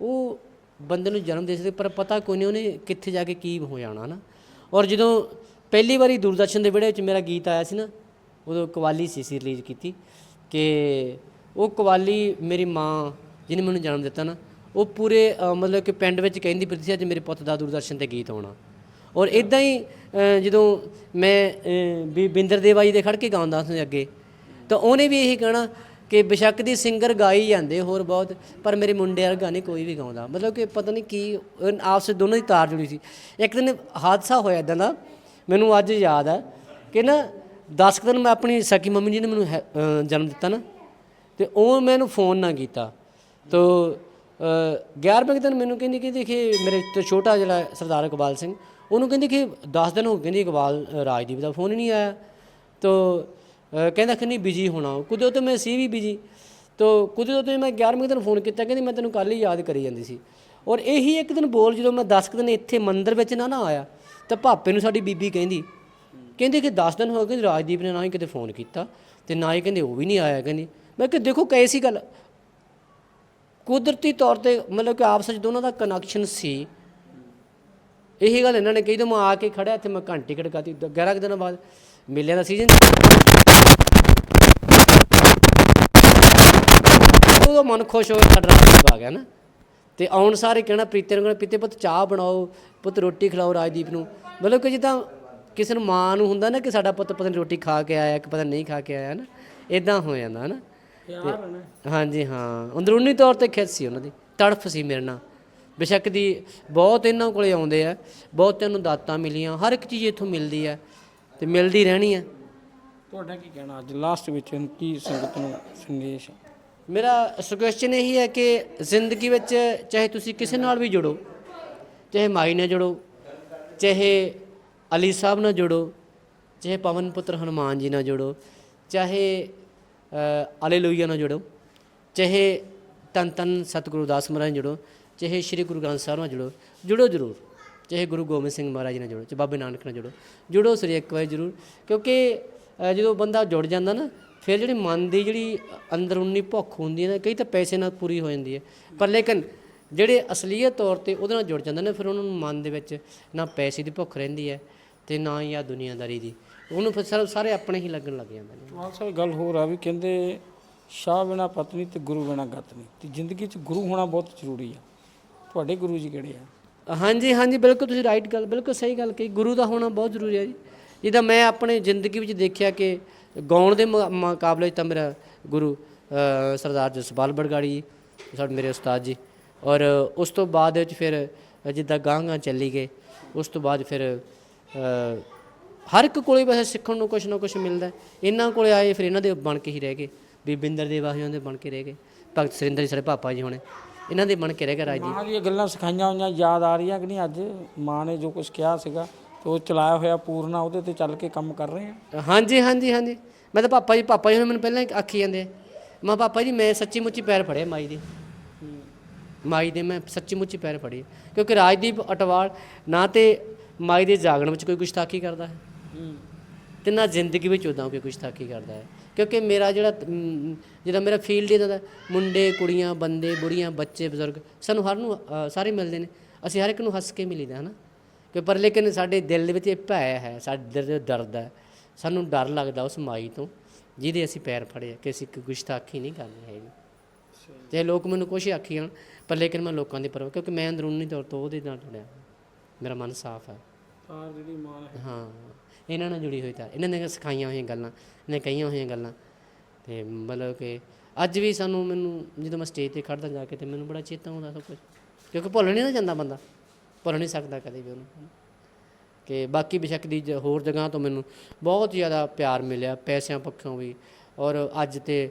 ਉਹ ਬੰਦੇ ਨੂੰ ਜਨਮ ਦੇ ਸਕਦੀ ਪਰ ਪਤਾ ਕੋਈ ਨਹੀਂ ਉਹਨੇ ਕਿੱਥੇ ਜਾ ਕੇ ਕੀ ਹੋ ਜਾਣਾ ਨਾ ਔਰ ਜਦੋਂ ਪਹਿਲੀ ਵਾਰੀ ਦੂਰਦਰਸ਼ਨ ਦੇ ਵਿੜੇ ਵਿੱਚ ਮੇਰਾ ਗੀਤ ਆਇਆ ਸੀ ਨਾ ਉਦੋਂ ਕਵਾਲੀ ਸੀ ਸੀ ਰਿਲੀਜ਼ ਕੀਤੀ ਕਿ ਉਹ ਕਵਾਲੀ ਮੇਰੀ ਮਾਂ ਜਿਹਨੇ ਮੈਨੂੰ ਜਨਮ ਦਿੱਤਾ ਨਾ ਉਹ ਪੂਰੇ ਅ, ਮਤਲਬ ਕਿ ਪਿੰਡ ਵਿੱਚ ਕਹਿੰਦੀ ਫਿਰਦੀ ਸੀ ਅੱਜ ਮੇਰੇ ਪੁੱਤ ਦਾ ਦੂਰਦਰਸ਼ਨ ਤੇ ਗੀਤ ਆਉਣਾ। ਔਰ ਇਦਾਂ ਹੀ ਅ, ਜਦੋਂ ਮੈਂ ਅ, ਵੀ ਬਿੰਦਰ ਦੇਵਾ ਜੀ ਦੇ ਖੜ ਕੇ ਗਾਉਂਦਾ ਸੀ ਅੱਗੇ ਤਾਂ ਉਹਨੇ ਵੀ ਇਹੀ ਕਹਿਣਾ ਕਿ ਬਿਸ਼ੱਕ ਦੀ ਸਿੰਗਰ ਗਾਈ ਜਾਂਦੇ ਹੋਰ ਬਹੁਤ ਪਰ ਮੇਰੇ ਮੁੰਡੇ ਵਰਗਾ ਨਹੀਂ ਕੋਈ ਵੀ ਗਾਉਂਦਾ। ਮਤਲਬ ਕਿ ਪਤਾ ਨਹੀਂ ਕੀ ਉਹ ਆਪਸ ਵਿੱਚ ਦੋਨਾਂ ਦੀ ਤਾਰ ਜੁੜੀ ਸੀ। ਇੱਕ ਦਿਨ ਹਾਦਸਾ ਹੋਇਆ ਇਦਾਂ ਦਾ ਮੈਨੂੰ ਅੱਜ ਯਾਦ ਆ ਕਿ ਨਾ 10 ਦਿਨ ਮੈਂ ਆਪਣੀ ਸਕੀ ਮੰਮੀ ਜੀ ਨੇ ਮੈਨੂੰ ਹੈ- ਅ, ਜਨਮ ਦਿੱਤਾ ਨਾ ਤੇ ਉਹ ਮੈਨੂੰ ਫੋਨ ਨਾ ਕੀਤਾ। ਤੋ 11ਵੇਂ ਦਿਨ ਮੈਨੂੰ ਕਹਿੰਦੀ ਕਿ ਦੇਖੇ ਮੇਰੇ ਤੋਂ ਛੋਟਾ ਜਿਹੜਾ ਸਰਦਾਰ ਇਕਬਾਲ ਸਿੰਘ, ਉਹਨੂੰ ਕਹਿੰਦੀ ਕਿ 10 ਦਿਨ ਹੋ ਗਏ ਕਹਿੰਦੀ ਇਕਬਾਲ ਰਾਜਦੀਪ ਦਾ ਫੋਨ ਹੀ ਨਹੀਂ ਆਇਆ। ਤੋ ਕਹਿੰਦਾ ਕਿ ਨਹੀਂ ਬਿਜ਼ੀ ਹੋਣਾ। ਕੁਦਰਤ ਤੋਂ ਮੈਂ ਸੀ ਵੀ ਬਿਜ਼ੀ ਤੋ ਕੁਦੇ ਤੋਂ ਮੈਂ 11ਵੇਂ ਦਿਨ ਫੋਨ ਕੀਤਾ ਕਹਿੰਦੀ ਮੈਂ ਤੈਨੂੰ ਕੱਲ ਹੀ ਯਾਦ ਕਰੀ ਜਾਂਦੀ ਸੀ। ਔਰ ਇਹੀ ਇੱਕ ਦਿਨ ਬੋਲ ਜਦੋਂ ਮੈਂ 10 ਦਿਨ ਇੱਥੇ ਮੰਦਰ ਵਿੱਚ ਨਾ ਨਾ ਆਇਆ, ਤਾਂ ਭਾਪੇ ਨੂੰ ਸਾਡੀ ਬੀਬੀ ਕਹਿੰਦੀ, ਕਹਿੰਦੇ ਕਿ 10 ਦਿਨ ਹੋ ਗਏ ਰਾਜਦੀਪ ਨੇ ਨਾ ਹੀ ਕਿਤੇ ਫੋਨ ਕੀਤਾ ਤੇ ਨਾ ਹੀ ਕਹਿੰਦੇ ਉਹ ਵੀ ਨਹੀਂ ਆਇਆ ਕਹਿੰਦੀ। ਮੈਂ ਕਿ ਦੇਖੋ ਕੈਸੀ ਗੱਲ। ਕੁਦਰਤੀ ਤੌਰ ਤੇ ਮਤਲਬ ਕਿ ਆਪਸ ਵਿੱਚ ਦੋਨਾਂ ਦਾ ਕਨੈਕਸ਼ਨ ਸੀ। ਇਹੀ ਗੱਲ ਇਹਨਾਂ ਨੇ ਕਹੀ ਤਾਂ ਮੈਂ ਆ ਕੇ ਖੜਿਆ ਇੱਥੇ ਮੈਂ ਘੰਟੀ ਖੜਕਾਤੀ 11 ਕੁ ਦਿਨਾਂ ਬਾਅਦ ਮੇਲਿਆਂ ਦਾ ਸੀਜ਼ਨ ਉਹਦਾ ਮਨ ਖੁਸ਼ ਹੋ ਕੇ ਸਾਡਾ ਰਾਜਦੀਪ ਆ ਗਿਆ ਨਾ। ਤੇ ਆਉਣ ਸਾਰੇ ਕਹਿਣਾ ਪ੍ਰੀਤੇ ਨੂੰ ਕਹਿਣਾ ਪ੍ਰੀਤੇ ਪੁੱਤ, ਚਾਹ ਬਣਾਓ, ਪੁੱਤ ਰੋਟੀ ਖਿਲਾਓ ਰਾਜਦੀਪ ਨੂੰ। ਮਤਲਬ ਕਿ ਜਿੱਦਾਂ ਕਿਸੇ ਨੂੰ ਮਾਂ ਨੂੰ ਹੁੰਦਾ ਨਾ ਕਿ ਸਾਡਾ ਪੁੱਤ ਪਤਾ ਨਹੀਂ ਰੋਟੀ ਖਾ ਕੇ ਆਇਆ ਕਿ ਪਤਾ ਨਹੀਂ ਖਾ ਕੇ ਆਇਆ ਨਾ। ਇਦਾਂ ਹੋ ਜਾਂਦਾ ਨਾ। ਪਿਆਰ ਹੈ ਨਾ। ਹਾਂਜੀ ਹਾਂ। ਅੰਦਰੂਨੀ ਤੌਰ ਤੇ ਖਿੱਚ ਸੀ ਉਹਨਾਂ ਦੀ। ਤੜਫ ਸੀ ਮੇਰੇ ਨਾਲ। ਬੇਸ਼ੱਕ ਦੀ ਬਹੁਤ ਇਹਨਾਂ ਕੋਲੇ ਆਉਂਦੇ ਆ। ਬਹੁਤਿਆਂ ਨੂੰ ਦਾਤਾਂ ਮਿਲੀਆਂ। ਹਰ ਇੱਕ ਚੀਜ਼ ਇੱਥੋਂ ਮਿਲਦੀ ਆ ਤੇ ਮਿਲਦੀ ਰਹਿਣੀ ਆ। ਤੁਹਾਡਾ ਕੀ ਕਹਿਣਾ? ਅੱਜ ਲਾਸਟ ਵਿੱਚ ਕੀ ਸੰਗਤ ਨੂੰ ਸੰਦੇਸ਼ ਮੇਰਾ ਸੁਜੈਸ਼ਨ ਇਹੀ ਹੈ ਕਿ ਜ਼ਿੰਦਗੀ ਵਿੱਚ ਚਾਹੇ ਤੁਸੀਂ ਕਿਸੇ ਨਾਲ ਵੀ ਜੁੜੋ ਚਾਹੇ ਮਾਈ ਨਾਲ ਜੁੜੋ ਚਾਹੇ ਅਲੀ ਸਾਹਿਬ ਨਾਲ ਜੁੜੋ ਚਾਹੇ ਪਵਨ ਪੁੱਤਰ ਹਨੂਮਾਨ ਜੀ ਨਾਲ ਜੁੜੋ ਚਾਹੇ ਅ, ਹਾਲੇਲੂਇਆ ਨਾਲ ਜੁੜੋ। ਚਾਹੇ ਤਨ ਤਨ ਸਤਿਗੁਰੂ ਦਾਸ ਮਹਾਰਾਜ ਨਾਲ ਜੁੜੋ ਚਾਹੇ ਸ੍ਰੀ ਗੁਰੂ ਗ੍ਰੰਥ ਸਾਹਿਬ ਨਾਲ ਜੁੜੋ ਜੁੜੋ ਜ਼ਰੂਰ। ਚਾਹੇ ਗੁਰੂ ਗੋਬਿੰਦ ਸਿੰਘ ਮਹਾਰਾਜ ਨਾਲ ਜੁੜੋ ਚਾਹੇ ਬਾਬੇ ਨਾਨਕ ਨਾਲ ਜੁੜੋ ਜੁੜੋ ਸਰੀ ਇੱਕ ਵਾਰ ਜ਼ਰੂਰ। ਕਿਉਂਕਿ ਜਦੋਂ ਬੰਦਾ ਜੁੜ ਜਾਂਦਾ ਨਾ ਫਿਰ ਜਿਹੜੀ ਮਨ ਦੀ ਜਿਹੜੀ ਅੰਦਰੂਨੀ ਭੁੱਖ ਹੁੰਦੀ ਹੈ ਨਾ ਕਈ ਤਾਂ ਪੈਸੇ ਨਾਲ ਪੂਰੀ ਹੋ ਜਾਂਦੀ ਹੈ। ਪਰ ਲੇਕਿਨ ਜਿਹੜੇ ਅਸਲੀਅਤ ਤੌਰ ਤੇ ਉਹਦੇ ਨਾਲ ਜੁੜ ਜਾਂਦੇ ਨੇ ਫਿਰ ਉਹਨਾਂ ਨੂੰ ਮਨ ਦੇ ਵਿੱਚ ਨਾ ਪੈਸੇ ਦੀ ਭੁੱਖ ਰਹਿੰਦੀ ਹੈ ਤੇ ਨਾ ਹੀ ਆ ਦੁਨੀਆਦਾਰੀ ਦੀ। ਉਹਨੂੰ ਫਿਰ ਸਾਰੇ- ਸਾਰੇ ਆਪਣੇ ਹੀ ਲੱਗਣ ਲੱਗ ਜਾਂਦੇ ਨੇ। ਚੌਹਾਨ ਸਾਹਿਬ ਗੱਲ ਹੋਰ ਆ ਵੀ ਕਹਿੰਦੇ ਸ਼ਾਹ ਬਿਨਾ ਪਤਨੀ ਤੇ ਗੁਰੂ ਬਿਨਾ ਗਤ ਨਹੀਂ। ਤੇ ਜ਼ਿੰਦਗੀ 'ਚ ਗੁਰੂ ਹੋਣਾ ਬਹੁਤ ਜ਼ਰੂਰੀ ਆ। ਤੁਹਾਡੇ ਗੁਰੂ ਜੀ ਕਿਹੜੇ ਆ? ਹਾਂਜੀ ਹਾਂਜੀ ਬਿਲਕੁਲ ਤੁਸੀਂ ਰਾਈਟ ਗੱਲ ਬਿਲਕੁਲ ਸਹੀ ਗੱਲ ਕਹੀ। ਗੁਰੂ ਦਾ ਹੋਣਾ ਬਹੁਤ ਜ਼ਰੂਰੀ ਹੈ ਜੀ। ਜਿੱਦਾਂ ਮੈਂ ਆਪਣੇ ਜ਼ਿੰਦਗੀ ਵਿੱਚ ਦੇਖਿਆ ਕਿ ਗਾਉਣ ਦੇ ਮੁਕਾਬਲੇ ਤਾਂ ਮੇਰਾ ਗੁਰੂ ਸਰਦਾਰ ਜਸਪਾਲ ਬੜਗਾੜੀ ਜੀ ਸਾਡੇ ਮੇਰੇ ਉਸਤਾਦ ਜੀ। ਔਰ ਉਸ ਤੋਂ ਬਾਅਦ ਵਿੱਚ ਫਿਰ ਜਿੱਦਾਂ ਗਾਂ ਗਾਂ ਚੱਲੀ ਗਏ ਉਸ ਤੋਂ ਬਾਅਦ ਫਿਰ ਹਰ ਇੱਕ ਕੋਲੇ ਵੈਸੇ ਸਿੱਖਣ ਨੂੰ ਕੁਝ ਨਾ ਕੁਝ ਮਿਲਦਾ ਹੈ। ਇਹਨਾਂ ਕੋਲੇ ਆਏ ਫਿਰ ਇਹਨਾਂ ਦੇ ਬਣ ਕੇ ਹੀ ਰਹਿ ਗਏ। ਵੀ ਬਿੰਦਰ ਦੇ ਵਾਹਿਆਂ ਦੇ ਬਣ ਕੇ ਰਹਿ ਗਏ। ਭਗਤ ਸੁਰਿੰਦਰ ਜੀ ਸਾਡੇ ਪਾਪਾ ਜੀ ਹੋਣੇ। ਇਹਨਾਂ ਦੇ ਬਣ ਕੇ ਰਹਿ ਗਏ ਰਾਜ ਜੀ। ਮਾਂ ਦੀਆਂ ਗੱਲਾਂ ਸਿਖਾਈਆਂ ਹੋਈਆਂ ਯਾਦ ਆ ਰਹੀਆਂ ਕਿ ਨਹੀਂ ਅੱਜ? ਮਾਂ ਨੇ ਜੋ ਕੁਝ ਕਿਹਾ ਸੀਗਾ ਤੇ ਉਹ ਚਲਾਇਆ ਹੋਇਆ ਪੂਰਨਾ ਉਹਦੇ ਤੇ ਚੱਲ ਕੇ ਕੰਮ ਕਰ ਰਹੇ ਆ? ਹਾਂਜੀ ਹਾਂਜੀ ਹਾਂਜੀ। ਮੈਂ ਤਾਂ ਪਾਪਾ ਜੀ ਪਾਪਾ ਜੀ ਹੁਣ ਮੈਨੂੰ ਪਹਿਲਾਂ ਹੀ ਆਖੀ ਜਾਂਦੇ। ਮੈਂ ਪਾਪਾ ਜੀ ਮੈਂ ਸੱਚੀ ਮੁੱਚੀ ਪੈਰ ਫੜੇ ਮਾਈ ਦੇ। ਮਾਈ ਦੇ ਮੈਂ ਸੱਚੀ ਮੁੱਚੀ ਪੈਰ ਫੜੇ। ਕਿਉਂਕਿ ਰਾਜਦੀਪ ਅਟਵਾਲ ਨਾ ਤੇ ਮਾਈ ਦੇ ਜਾਗਣ ਵਿੱਚ ਕੋਈ ਗੁਸਤਾਖੀ ਕਰਦਾ ਹੈ। ਤੇ ਨਾ ਜ਼ਿੰਦਗੀ ਵਿੱਚ ਉਦਾਂ ਕੋਈ ਗੁਸਤਾਖੀ ਕਰਦਾ ਹੈ? ਕਿਉਂਕਿ ਮੇਰਾ ਜਿਹੜਾ ਜਿਹੜਾ ਮੇਰਾ ਫੀਲਡ ਇਹਦਾ ਦਾ ਮੁੰਡੇ ਕੁੜੀਆਂ ਬੰਦੇ ਬੁੜੀਆਂ ਬੱਚੇ ਬਜ਼ੁਰਗ ਸਾਨੂੰ ਹਰ ਨੂੰ ਸਾਰੇ ਮਿਲਦੇ ਨੇ। ਅਸੀਂ ਹਰ ਇੱਕ ਨੂੰ ਹੱਸ ਕੇ ਮਿਲੀਦਾ ਹੈ ਨਾ ਕਿ ਪਰ ਲੇਕਿਨ ਸਾਡੇ ਦਿਲ ਦੇ ਵਿੱਚ ਇਹ ਭੈ ਹੈ ਸਾਡੇ ਦਿਲ ਦੇ ਦਰਦ ਹੈ। ਸਾਨੂੰ ਡਰ ਲੱਗਦਾ ਉਸ ਮਾਈ ਤੋਂ ਜਿਹਦੇ ਅਸੀਂ ਪੈਰ ਫੜੇ ਕਿ ਅਸੀਂ ਕੋਈ ਗੁਸਤਾਖੀ ਨਹੀਂ ਕਰਨੀ ਹੈਗੀ। ਤੇ ਲੋਕ ਮੈਨੂੰ ਕੁਛ ਆਖੀ ਜਾਣ ਪਰ ਲੇਕਿਨ ਮੈਂ ਲੋਕਾਂ ਦੀ ਪਰਵਾਹ ਕਿਉਂਕਿ ਮੈਂ ਅੰਦਰੂਨੀ ਤੌਰ ਤੋਂ ਉਹਦੇ ਨਾਲ ਜੁੜਿਆ। ਮੇਰਾ ਮਨ ਸਾਫ਼ ਹੈ। ਤਾਂ ਜਿਹੜੀ ਮਾਂ ਹੈ। ਹਾਂ। ਇਹਨਾਂ ਨਾਲ ਜੁੜੀ ਹੋਈ ਤਾਂ, ਇਹਨਾਂ ਨੇ ਸਿਖਾਈਆਂ ਹੋਈਆਂ ਗੱਲਾਂ ਨੇ ਕਹੀਆਂ ਹੋਈਆਂ ਗੱਲਾਂ। ਤੇ ਮਤਲਬ ਕਿ ਅੱਜ ਵੀ ਸਾਨੂੰ ਮੈਨੂੰ, ਜਦੋਂ ਮੈਂ ਸਟੇਜ ਤੇ ਖੜਦਾ ਜਾ ਕੇ ਤੇ ਮੈਨੂੰ ਬੜਾ ਚੇਤਾ ਆਉਂਦਾ ਸਭ ਕੁਝ ਕਿਉਂਕਿ ਭੁੱਲ ਨਹੀਂ ਨਾ ਜਾਂਦਾ ਬੰਦਾ, ਭੁੱਲ ਨਹੀਂ ਸਕਦਾ ਕਦੇ ਵੀ ਉਹਨੂੰ। ਕਿ ਬਾਕੀ ਬੇਸ਼ੱਕ ਦੀ ਜ- ਹੋਰ ਜਗ੍ਹਾ ਤੋਂ ਮੈਨੂੰ ਬਹੁਤ ਜ਼ਿਆਦਾ ਪਿਆਰ ਮਿਲਿਆ, ਪੈਸਿਆਂ ਪੱਖੋਂ ਵੀ। ਔਰ ਅੱਜ ਤੇ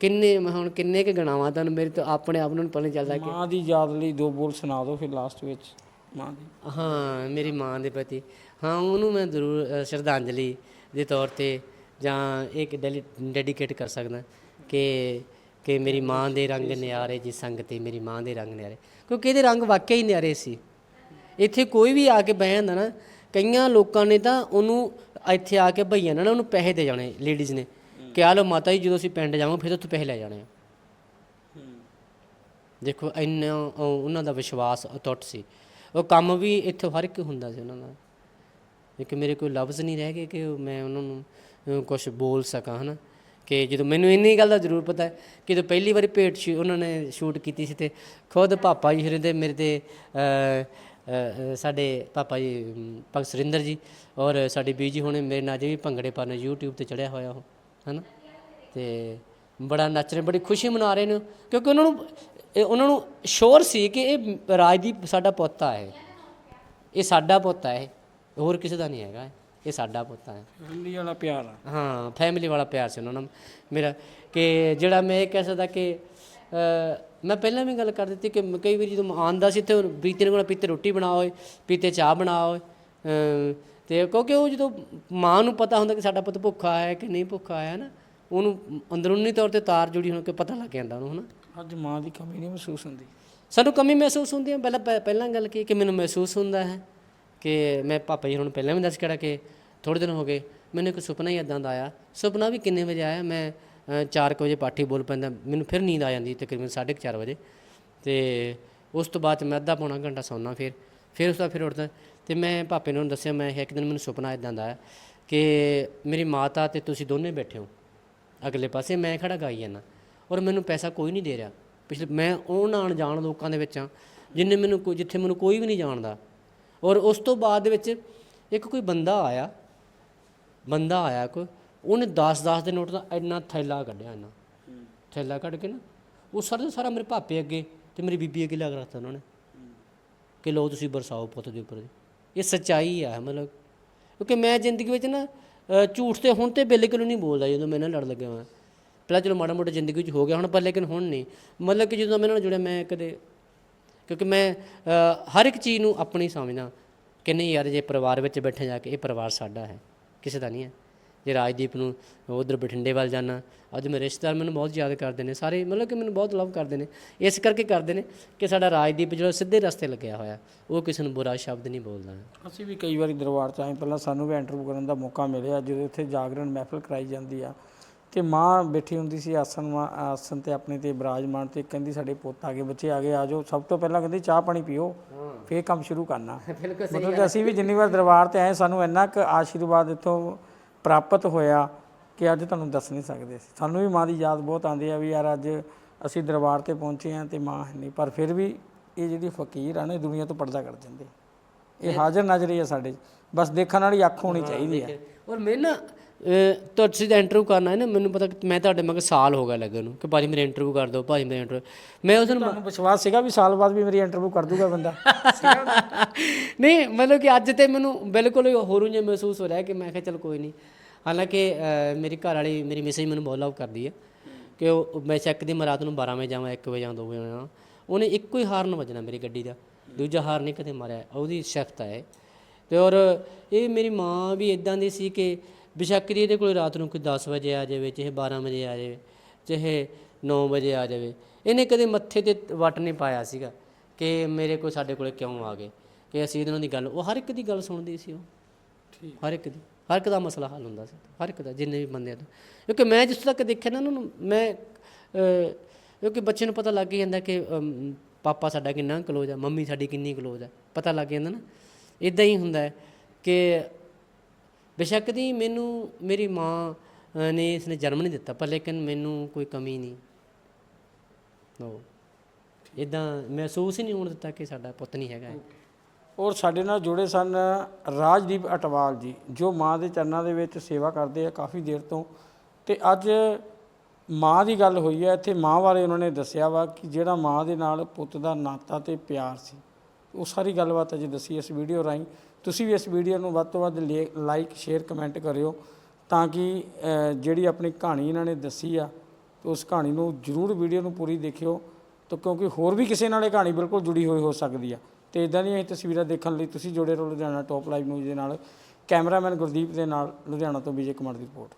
ਕਿੰਨੇ, ਮੈਂ ਹੁਣ ਕਿੰਨੇ ਕੁ ਗਣਾਵਾਂ ਤੁਹਾਨੂੰ, ਮੇਰੇ ਤੋਂ ਆਪਣੇ ਆਪ ਨੂੰ ਪਤਾ ਨਹੀਂ ਚੱਲਦਾ ਕਿ ਮਾਂ ਦੀ ਯਾਦ ਲਈ ਦੋ ਬੋਲ ਸੁਣਾ ਦਿਓ ਫਿਰ ਲਾਸਟ ਵਿੱਚ। ਮਾਂ ਦੀ। ਹਾਂ ਮੇਰੀ ਮਾਂ ਦੇ ਪ੍ਰਤੀ। ਹਾਂ ਉਹਨੂੰ ਮੈਂ ਜ਼ਰੂਰ ਅ, ਸ਼ਰਧਾਂਜਲੀ ਦੇ ਤੌਰ ਤੇ ਜਾਂ ਇੱਕ ਡੈਡੀਕੇਟ ਕਰ ਸਕਦਾ ਕਿ ਕਿ ਮੇਰੀ ਮਾਂ ਦੇ ਰੰਗ ਨਿਆਰੇ ਜੀ ਸੰਗ ਤੇ ਮੇਰੀ ਮਾਂ ਦੇ ਰੰਗ ਨਿਆਰੇ। ਕਿਉਂਕਿ ਇਹਦੇ ਰੰਗ ਵਾਕਿਆ ਹੀ ਨਿਆਰੇ ਸੀ। ਇੱਥੇ ਕੋਈ ਵੀ ਆ ਕੇ ਬਹਿ ਜਾਂਦਾ ਨਾ ਕਈਆਂ ਲੋਕਾਂ ਨੇ ਤਾਂ ਉਹਨੂੰ ਇੱਥੇ ਆ ਕੇ ਭਈਆਂ ਨੇ ਨਾ ਉਹਨੂੰ ਪੈਸੇ ਦੇ ਜਾਣੇ ਲੇਡੀਜ਼ ਨੇ। ਕਿ ਆ ਲਓ ਮਾਤਾ ਜੀ ਜਦੋਂ ਅਸੀਂ ਪਿੰਡ ਜਾਵਾਂਗੇ ਫਿਰ ਉੱਥੇ ਪੈਸੇ ਲੈ ਜਾਣੇ ਆ। ਦੇਖੋ ਇੰਨਾ ਉਹ- ਉਹਨਾਂ ਦਾ ਵਿਸ਼ਵਾਸ ਅਟੁੱਟ ਸੀ। ਉਹ ਕੰਮ ਵੀ ਇੱਥੇ ਹਰ ਇੱਕ ਹੁੰਦਾ ਸੀ ਉਹਨਾਂ ਦਾ ਇੱਕ ਮੇਰੇ ਕੋਈ ਲਫ਼ਜ਼ ਨਹੀਂ ਰਹਿ ਗਏ ਕਿ ਮੈਂ ਉਹਨਾਂ ਨੂੰ ਕੁਝ ਬੋਲ ਸਕਾਂ, ਹਨਾ? ਕਿ ਜਦੋਂ ਮੈਨੂੰ ਇੰਨੀ ਗੱਲ ਦਾ ਜ਼ਰੂਰ ਪਤਾ ਹੈ ਕਿ ਜਦੋਂ ਪਹਿਲੀ ਵਾਰੀ ਭੇਟ ਸ਼ੂ- ਉਹਨਾਂ ਨੇ ਸ਼ੂਟ ਕੀਤੀ ਸੀ ਤੇ ਖੁਦ ਪਾਪਾ ਜੀ ਹਰਿੰਦੇ ਮੇਰੇ ਤੇ ਸਾਡੇ ਪਾਪਾ ਜੀ ਭਗਤ ਸੁਰਿੰਦਰ ਜੀ ਔਰ ਸਾਡੀ ਬੀਜੀ ਹੁਣੇ ਮੇਰੇ ਨਾਲ ਅਜੇ ਵੀ ਭੰਗੜੇ ਪਾਣ YouTube ਤੇ ਚੜਿਆ ਹੋਇਆ ਉਹ, ਹਨਾ? ਤੇ ਬੜਾ ਨੱਚ ਰਹੇ, ਬੜੀ ਖੁਸ਼ੀ ਮਨਾ ਰਹੇ ਨੇ ਕਿਉਂਕਿ ਉਹਨਾਂ ਨੂੰ ਇਹ ਉਹਨਾਂ ਨੂੰ ਸ਼ੋਰ ਸੀ ਕਿ ਇਹ ਰਾਜਦੀਪ ਸਾਡਾ ਪੁੱਤ ਆ ਇਹ ਇਹ ਸਾਡਾ ਪੁੱਤ ਹੈ। ਇਹ ਹੋਰ ਕਿਸੇ ਦਾ ਨਹੀਂ ਹੈਗਾ। ਇਹ ਸਾਡਾ ਪੁੱਤ ਹੈ। ਫੈਮਿਲੀ ਵਾਲਾ ਪਿਆਰ ਆ। ਹਾਂ ਫੈਮਿਲੀ ਵਾਲਾ ਪਿਆਰ ਸੀ ਉਹਨਾਂ ਨਾਲ। ਮੇਰਾ ਕਿ ਜਿਹੜਾ ਮੈਂ ਇਹ ਕਹਿ ਸਕਦਾ ਕਿ ਮੈਂ ਪਹਿਲਾਂ ਵੀ ਗੱਲ ਕਰ ਦਿੱਤੀ ਕਿ ਕਈ ਵਾਰੀ ਜਦੋਂ ਆਉਂਦਾ ਸੀ ਤੇ ਪੀਤੇ ਨੂੰ ਕੋਲ ਪੀਤੇ ਰੋਟੀ ਬਣਾ ਹੋਏ ਪੀਤੇ ਚਾਹ ਬਣਾ ਹੋਏ ਅ, ਤੇ ਕਿਉਂਕਿ ਉਹ ਜਦੋਂ ਮਾਂ ਨੂੰ ਪਤਾ ਹੁੰਦਾ ਕਿ ਸਾਡਾ ਪੁੱਤ ਭੁੱਖਾ ਹੈ ਕਿ ਨਹੀਂ ਭੁੱਖਾ ਹੈ ਨਾ ਉਹਨੂੰ ਅੰਦਰੂਨੀ ਤੌਰ ਤੇ ਤਾਰ ਜੁੜੀ ਹੋਣ ਕੇ ਪਤਾ ਲੱਗ ਜਾਂਦਾ ਉਹਨੂੰ ਹਨਾ। ਅੱਜ ਮਾਂ ਦੀ ਕਮੀ ਨਹੀਂ ਮਹਿਸੂਸ ਹੁੰਦੀ। ਸਾਨੂੰ ਕਮੀ ਮਹਿਸੂਸ ਹੁੰਦੀ ਹੈ। ਪਹਿਲਾਂ ਪਹਿ- ਪਹਿਲਾਂ ਗੱਲ ਕੀ ਕਿ ਮੈਨੂੰ ਮਹਿਸੂਸ ਹੁੰਦਾ ਹੈ ਕਿ ਮੈਂ ਪਾਪਾ ਜੀ ਨੂੰ ਪਹਿਲਾਂ ਵੀ ਦੱਸ ਕਿਹੜਾ ਕਿ ਥੋੜੇ ਦਿਨ ਹੋ ਗਏ, ਮੈਨੂੰ ਇੱਕ ਸੁਪਨਾ ਹੀ ਇਦਾਂ ਦਾ ਆਇਆ। ਸੁਪਨਾ ਵੀ ਕਿੰਨੇ ਵਜੇ ਆਇਆ? ਮੈਂ 4 ਵਜੇ ਪਾਠੀ ਬੋਲ ਪੈਂਦਾ, ਮੈਨੂੰ ਫਿਰ ਨੀਂਦ ਆ ਜਾਂਦੀ ਤਕਰੀਬਨ 4:30 ਵਜੇ। ਤੇ ਉਸ ਤੋਂ ਬਾਅਦ 'ਚ ਮੈਂ ਅੱਧਾ ਪੌਣਾ ਘੰਟਾ ਸੌਣਾ ਫਿਰ। ਫਿਰ ਉਸ ਤੋਂ ਫਿਰ ਉੱਠਦਾ। ਤੇ ਮੈਂ ਪਾਪੇ ਨੂੰ ਦੱਸਿਆ, ਮੈਂ ਇੱਕ ਦਿਨ ਮੈਨੂੰ ਸੁਪਨਾ ਇਦਾਂ ਦਾ ਆਇਆ ਕਿ ਮੇਰੀ ਮਾਤਾ ਤੇ ਤੁਸੀਂ ਦੋਨੇ ਬੈਠੇ ਹੋ। ਅਗਲੇ ਪਾਸੇ ਮੈਂ ਖੜਾ ਗਾਈ ਜਾਂਦਾ। ਔਰ ਮੈਨੂੰ ਪੈਸਾ ਕੋਈ ਨਹੀਂ ਦੇ ਰਿਹਾ। ਪਿਛਲੇ ਮੈਂ ਉਹਨਾਂ ਅਣਜਾਣ ਲੋਕਾਂ ਦੇ ਵਿੱਚ ਆ ਜਿੰਨੇ ਮੈਨੂੰ ਕੋਈ ਜਿੱਥੇ ਮੈਨੂੰ ਕੋਈ ਵੀ ਨਹੀਂ ਜਾਣਦਾ। ਔਰ ਉਸ ਤੋਂ ਬਾਅਦ ਦੇ ਵਿੱਚ ਇੱਕ ਕੋਈ ਬੰਦਾ ਆਇਆ ਬੰਦਾ ਆਇਆ ਕੋਈ, ਉਹਨੇ 10-10 ਦੇ ਨੋਟ ਦਾ ਇੰਨਾ ਥੈਲਾ ਕੱਢਿਆ ਇੰਨਾ। ਥੈਲਾ ਕੱਢ ਕੇ ਨਾ, ਉਹ ਸਾਰਾ ਦਾ ਸਾਰਾ ਮੇਰੇ ਭਾਪੇ ਅੱਗੇ ਤੇ ਮੇਰੀ ਬੀਬੀ ਅੱਗੇ ਲੱਗ ਰੱਖਤਾ ਉਹਨਾਂ ਨੇ। ਕਿ ਲੋ ਤੁਸੀਂ ਬਰਸਾਓ ਪੁੱਤ ਦੇ ਉੱਪਰ। ਇਹ ਸੱਚਾਈ ਆ, ਮਤਲਬ ਕਿਉਂਕਿ ਮੈਂ ਜ਼ਿੰਦਗੀ ਵਿੱਚ ਨਾ ਝੂਠ ਤੇ ਹੁਣ ਤੇ ਬਿਲਕੁਲ ਨਹੀਂ ਬੋਲਦਾ ਜਦੋਂ ਮੈਂ ਨਾਲ ਲੜ ਲੱਗਿਆ ਹਾਂ ਪਹਿਲਾਂ ਚਲੋ ਮਾੜਾ ਮੋਟਾ ਜ਼ਿੰਦਗੀ 'ਚ ਹੋ ਗਿਆ ਹੁਣ, ਪਰ ਲੇਕਿਨ ਹੁਣ ਨਹੀਂ। ਮਤਲਬ ਕਿ ਜਦੋਂ ਮੈਂ ਇਹਨਾਂ ਨਾਲ ਜੁੜਿਆ, ਮੈਂ ਕਦੇ ਕਿਉਂਕਿ ਮੈਂ ਹਰ ਇੱਕ ਚੀਜ਼ ਨੂੰ ਆਪਣੀ ਸਮਝਦਾ ਕਿ ਨਹੀਂ ਯਾਰ, ਜੇ ਪਰਿਵਾਰ ਵਿੱਚ ਬੈਠੇ ਜਾ ਕੇ ਇਹ ਪਰਿਵਾਰ ਸਾਡਾ ਹੈ, ਕਿਸੇ ਦਾ ਨਹੀਂ ਹੈ। ਜੇ ਰਾਜਦੀਪ ਨੂੰ ਉਧਰ ਬਠਿੰਡੇ ਵੱਲ ਜਾਣਾ ਅੱਜ ਮੇਰੇ ਰਿਸ਼ਤੇਦਾਰ ਮੈਨੂੰ ਬਹੁਤ ਯਾਦ ਕਰਦੇ ਨੇ, ਸਾਰੇ ਮਤਲਬ ਕਿ ਮੈਨੂੰ ਬਹੁਤ ਲਵ ਕਰਦੇ ਨੇ। ਇਸ ਕਰਕੇ ਕਰਦੇ ਨੇ ਕਿ ਸਾਡਾ ਰਾਜਦੀਪ ਜਿਹੜਾ ਸਿੱਧੇ ਰਸਤੇ ਲੱਗਿਆ ਹੋਇਆ, ਉਹ ਕਿਸੇ ਨੂੰ ਬੁਰਾ ਸ਼ਬਦ ਨਹੀਂ ਬੋਲਦਾ। ਅਸੀਂ ਵੀ ਕਈ ਵਾਰੀ ਦਰਬਾਰ 'ਚ ਆਏ, ਪਹਿਲਾਂ ਸਾਨੂੰ ਵੀ ਇੰਟਰਵਿਊ ਕਰਨ ਦਾ ਮੌਕਾ ਮਿਲਿਆ, ਜਦੋਂ ਇੱਥੇ ਜਾਗਰਣ ਮਹਿਫਲ ਕਰਾਈ ਜਾਂਦੀ ਆ ਕਿ ਮਾਂ ਬੈਠੀ ਹੁੰਦੀ ਸੀ ਆਸਨ ਆਸਨ ਤੇ ਆਪਣੇ ਤੇ ਬਿਰਾਜਮਾਨ ਤੇ ਕਹਿੰਦੀ ਸਾਡੇ ਪੁੱਤ ਆ ਗਏ ਬੱਚੇ ਆ ਗਏ ਆ ਜਾਓ। ਸਭ ਤੋਂ ਪਹਿਲਾਂ ਕਹਿੰਦੀ ਚਾਹ ਪਾਣੀ ਪੀਓ ਫੇਰ ਕੰਮ ਸ਼ੁਰੂ ਕਰਨਾ। ਬਿਲਕੁਲ ਮਤਲਬ ਕਿ ਅਸੀਂ ਵੀ ਜਿੰਨੀ ਵਾਰ ਦਰਬਾਰ ਤੇ ਆਏ ਸਾਨੂੰ ਇੰਨਾ ਕੁ ਆਸ਼ੀਰਵਾਦ ਇੱਥੋਂ ਪ੍ਰਾਪਤ ਹੋਇਆ ਕਿ ਅੱਜ ਤੁਹਾਨੂੰ ਦੱਸ ਨਹੀਂ ਸਕਦੇ ਸਾਨੂੰ ਵੀ ਮਾਂ ਦੀ ਯਾਦ ਬਹੁਤ ਆਉਂਦੀ ਆ ਵੀ ਯਾਰ ਅੱਜ ਅਸੀਂ ਦਰਬਾਰ ਤੇ ਪਹੁੰਚੇ ਆ ਤੇ ਮਾਂ ਨਹੀਂ। ਪਰ ਫਿਰ ਵੀ ਇਹ ਜਿਹੜੀ ਫਕੀਰ ਆ ਨਾ ਦੁਨੀਆ ਤੋਂ ਪਰਦਾ ਕਰ ਜਾਂਦੇ ਇਹ ਹਾਜ਼ਰ ਨਾਜ਼ਰ ਆ ਸਾਡੇ। ਬਸ ਦੇਖਣ ਵਾਲੀ ਅੱਖ ਹੋਣੀ ਚਾਹੀਦੀ ਆ। ਔਰ ਮੈਂ ਨਾ ਅਹ, ਤੁਸੀਂ ਇੰਟਰਵਿਊ ਕਰਨਾ ਹੈ ਨਾ ਮੈਨੂੰ ਪਤਾ ਕਿ ਮੈਂ ਤੁਹਾਡੇ ਮਗਰ ਸਾਲ ਹੋ ਗਿਆ ਲੱਗਣ ਨੂੰ ਕਿ ਭਾਜੀ ਮੇਰੇ ਇੰਟਰਵਿਊ ਕਰ ਦਿਓ ਭਾਜੀ ਮੇਰੇ ਇੰਟਰਵਿਊ ਮੈਂ ਉਸ ਦਿਨ ਤੁਹਾਨੂੰ ਵਿਸ਼ਵਾਸ ਸੀਗਾ ਵੀ ਸਾਲ ਬਾਅਦ ਵੀ ਮੇਰੀ ਇੰਟਰਵਿਊ ਕਰ ਦੂਗਾ ਬੰਦਾ? ਨਹੀਂ ਮਤਲਬ ਕਿ ਅੱਜ ਤੇ ਮੈਨੂੰ ਬਿਲਕੁਲ ਹੀ ਹੋਰੂ ਜਿਹਾ ਮਹਿਸੂਸ ਹੋ ਰਿਹਾ ਕਿ ਮੈਂ ਕਿਹਾ ਚਲ ਕੋਈ ਨਹੀਂ। ਹਾਲਾਂਕਿ ਮੇਰੀ ਘਰ ਵਾਲੀ ਮੇਰੀ ਮਿਸੇਜ ਮੈਨੂੰ ਬਹੁਤ ਲਵ ਕਰਦੀ ਹੈ ਕਿ ਉਹ ਮੈਂ ਚੱਕ ਦੀ ਮੈਂ ਰਾਤ ਨੂੰ 12 ਵਜੇ ਜਾਵਾਂ 1 ਵਜੇ ਜਾਂ 2 ਵਜੇ ਜਾਵਾਂ। ਉਹਨੇ ਇੱਕੋ ਹੀ ਹਾਰਨ ਵੱਜਣਾ ਮੇਰੀ ਗੱਡੀ ਦਾ। ਦੂਜਾ ਹਾਰਨ ਨਹੀਂ ਕਦੇ ਮਾਰਿਆ ਉਹਦੀ ਸ਼ਖਤ ਹੈ ਤੇ ਔਰ ਇਹ ਮੇਰੀ ਮਾਂ ਵੀ ਇਦਾਂ ਦੀ ਸੀ ਕਿ ਬੇਸ਼ੱਕ ਦੀ ਇਹਦੇ ਕੋਲ ਰਾਤ ਨੂੰ ਕੋਈ 10 ਵਜੇ ਆ ਜਾਵੇ ਚਾਹੇ 12 ਵਜੇ ਆ ਜਾਵੇ ਚਾਹੇ 9 ਵਜੇ ਆ ਜਾਵੇ। ਇਹਨੇ ਕਦੇ ਮੱਥੇ ਤੇ ਵੱਟ ਨਹੀਂ ਪਾਇਆ ਸੀਗਾ ਕਿ ਮੇਰੇ ਕੋਲ ਸਾਡੇ ਕੋਲੇ ਕਿਉਂ ਆ ਗਏ ਕਿ ਅਸੀਂ ਇਹਨਾਂ ਦੀ ਗੱਲ ਉਹ ਹਰ ਇੱਕ ਦੀ ਗੱਲ ਸੁਣਦੀ ਸੀ ਉਹ। ਹਰ ਇੱਕ ਦੀ ਹਰ ਇੱਕ ਦਾ ਮਸਲਾ ਹੱਲ ਹੁੰਦਾ ਸੀ ਹਰ ਇੱਕ ਦਾ ਜਿੰਨੇ ਵੀ ਬੰਦੇ ਦਾ। ਕਿਉਂਕਿ ਮੈਂ ਜਿਸ ਤੱਕ ਦੇਖਿਆ ਨਾ ਉਹਨਾਂ ਨੂੰ ਮੈਂ ਕਿਉਂਕਿ ਬੱਚੇ ਨੂੰ ਪਤਾ ਲੱਗ ਜਾਂਦਾ ਕਿ ਪਾਪਾ ਸਾਡਾ ਕਿੰਨਾ ਕਲੋਜ਼ ਆ ਮੰਮੀ ਸਾਡੀ ਕਿੰਨੀ ਕਲੋਜ਼ ਆ। ਪਤਾ ਲੱਗ ਜਾਂਦਾ ਨਾ। ਇਦਾਂ ਹੀ ਹੁੰਦਾ ਹੈ ਕਿ ਬੇਸ਼ੱਕ ਦੀ ਮੈਨੂੰ ਮੇਰੀ ਮਾਂ ਅਹ, ਨੇ ਇਸਨੇ ਜਨਮ ਨਹੀਂ ਦਿੱਤਾ ਪਰ ਲੇਕਿਨ ਮੈਨੂੰ ਕੋਈ ਕਮੀ ਨਹੀਂ। ਉਹ ਇਦਾਂ ਮਹਿਸੂਸ ਹੀ ਨਹੀਂ ਹੋਣ ਦਿੱਤਾ ਕਿ ਸਾਡਾ ਪੁੱਤ ਨਹੀਂ ਹੈਗਾ ਔਰ ਸਾਡੇ ਨਾਲ ਜੁੜੇ ਸਨ ਰਾਜਦੀਪ ਅਟਵਾਲ ਜੀ ਜੋ ਮਾਂ ਦੇ ਚਰਨਾਂ ਦੇ ਵਿੱਚ ਸੇਵਾ ਕਰਦੇ ਆ ਕਾਫੀ ਦੇਰ ਤੋਂ। ਤੇ ਅੱਜ ਮਾਂ ਦੀ ਗੱਲ ਹੋਈ ਹੈ ਇੱਥੇ ਮਾਂ ਬਾਰੇ ਉਹਨਾਂ ਨੇ ਦੱਸਿਆ ਵਾ ਕਿ ਜਿਹੜਾ ਮਾਂ ਦੇ ਨਾਲ ਪੁੱਤ ਦਾ ਨਾਤਾ ਤੇ ਪਿਆਰ ਸੀ। ਉਹ ਸਾਰੀ ਗੱਲਬਾਤ ਅਜੇ ਦੱਸੀ ਇਸ ਵੀਡੀਓ ਰਾਹੀਂ। ਤੁਸੀਂ ਵੀ ਇਸ ਵੀਡੀਓ ਨੂੰ ਵੱਧ ਤੋਂ ਵੱਧ ਲਾਈਕ ਸ਼ੇਅਰ ਕਮੈਂਟ ਕਰਿਓ ਤਾਂ ਕਿ ਜਿਹੜੀ ਆਪਣੀ ਕਹਾਣੀ ਇਹਨਾਂ ਨੇ ਦੱਸੀ ਆ ਤੇ ਉਸ ਕਹਾਣੀ ਨੂੰ ਜਰੂਰ ਵੀਡੀਓ ਨੂੰ ਪੂਰੀ ਦੇਖਿਓ ਤਾਂ ਕਿਉਂਕਿ ਹੋਰ ਵੀ ਕਿਸੇ ਨਾਲ ਇਹ ਕਹਾਣੀ ਬਿਲਕੁਲ ਜੁੜੀ ਹੋਈ ਹੋ ਸਕਦੀ ਆ। ਤੇ ਇਦਾਂ ਦੀਆਂ ਹੀ ਤਸਵੀਰਾਂ ਦੇਖਣ ਲਈ ਤੁਸੀਂ ਜੁੜੇ ਰਹੋ ਲੁਧਿਆਣਾ ਟੌਪ ਲਾਈਵ ਨਿਊਜ਼ ਦੇ ਨਾਲ, ਕੈਮਰਾਮੈਨ ਗੁਰਦੀਪ ਦੇ ਨਾਲ, ਲੁਧਿਆਣਾ ਤੋਂ ਵਿਜੇ ਕੁਮਾਰ ਦੀ ਰਿਪੋਰਟ।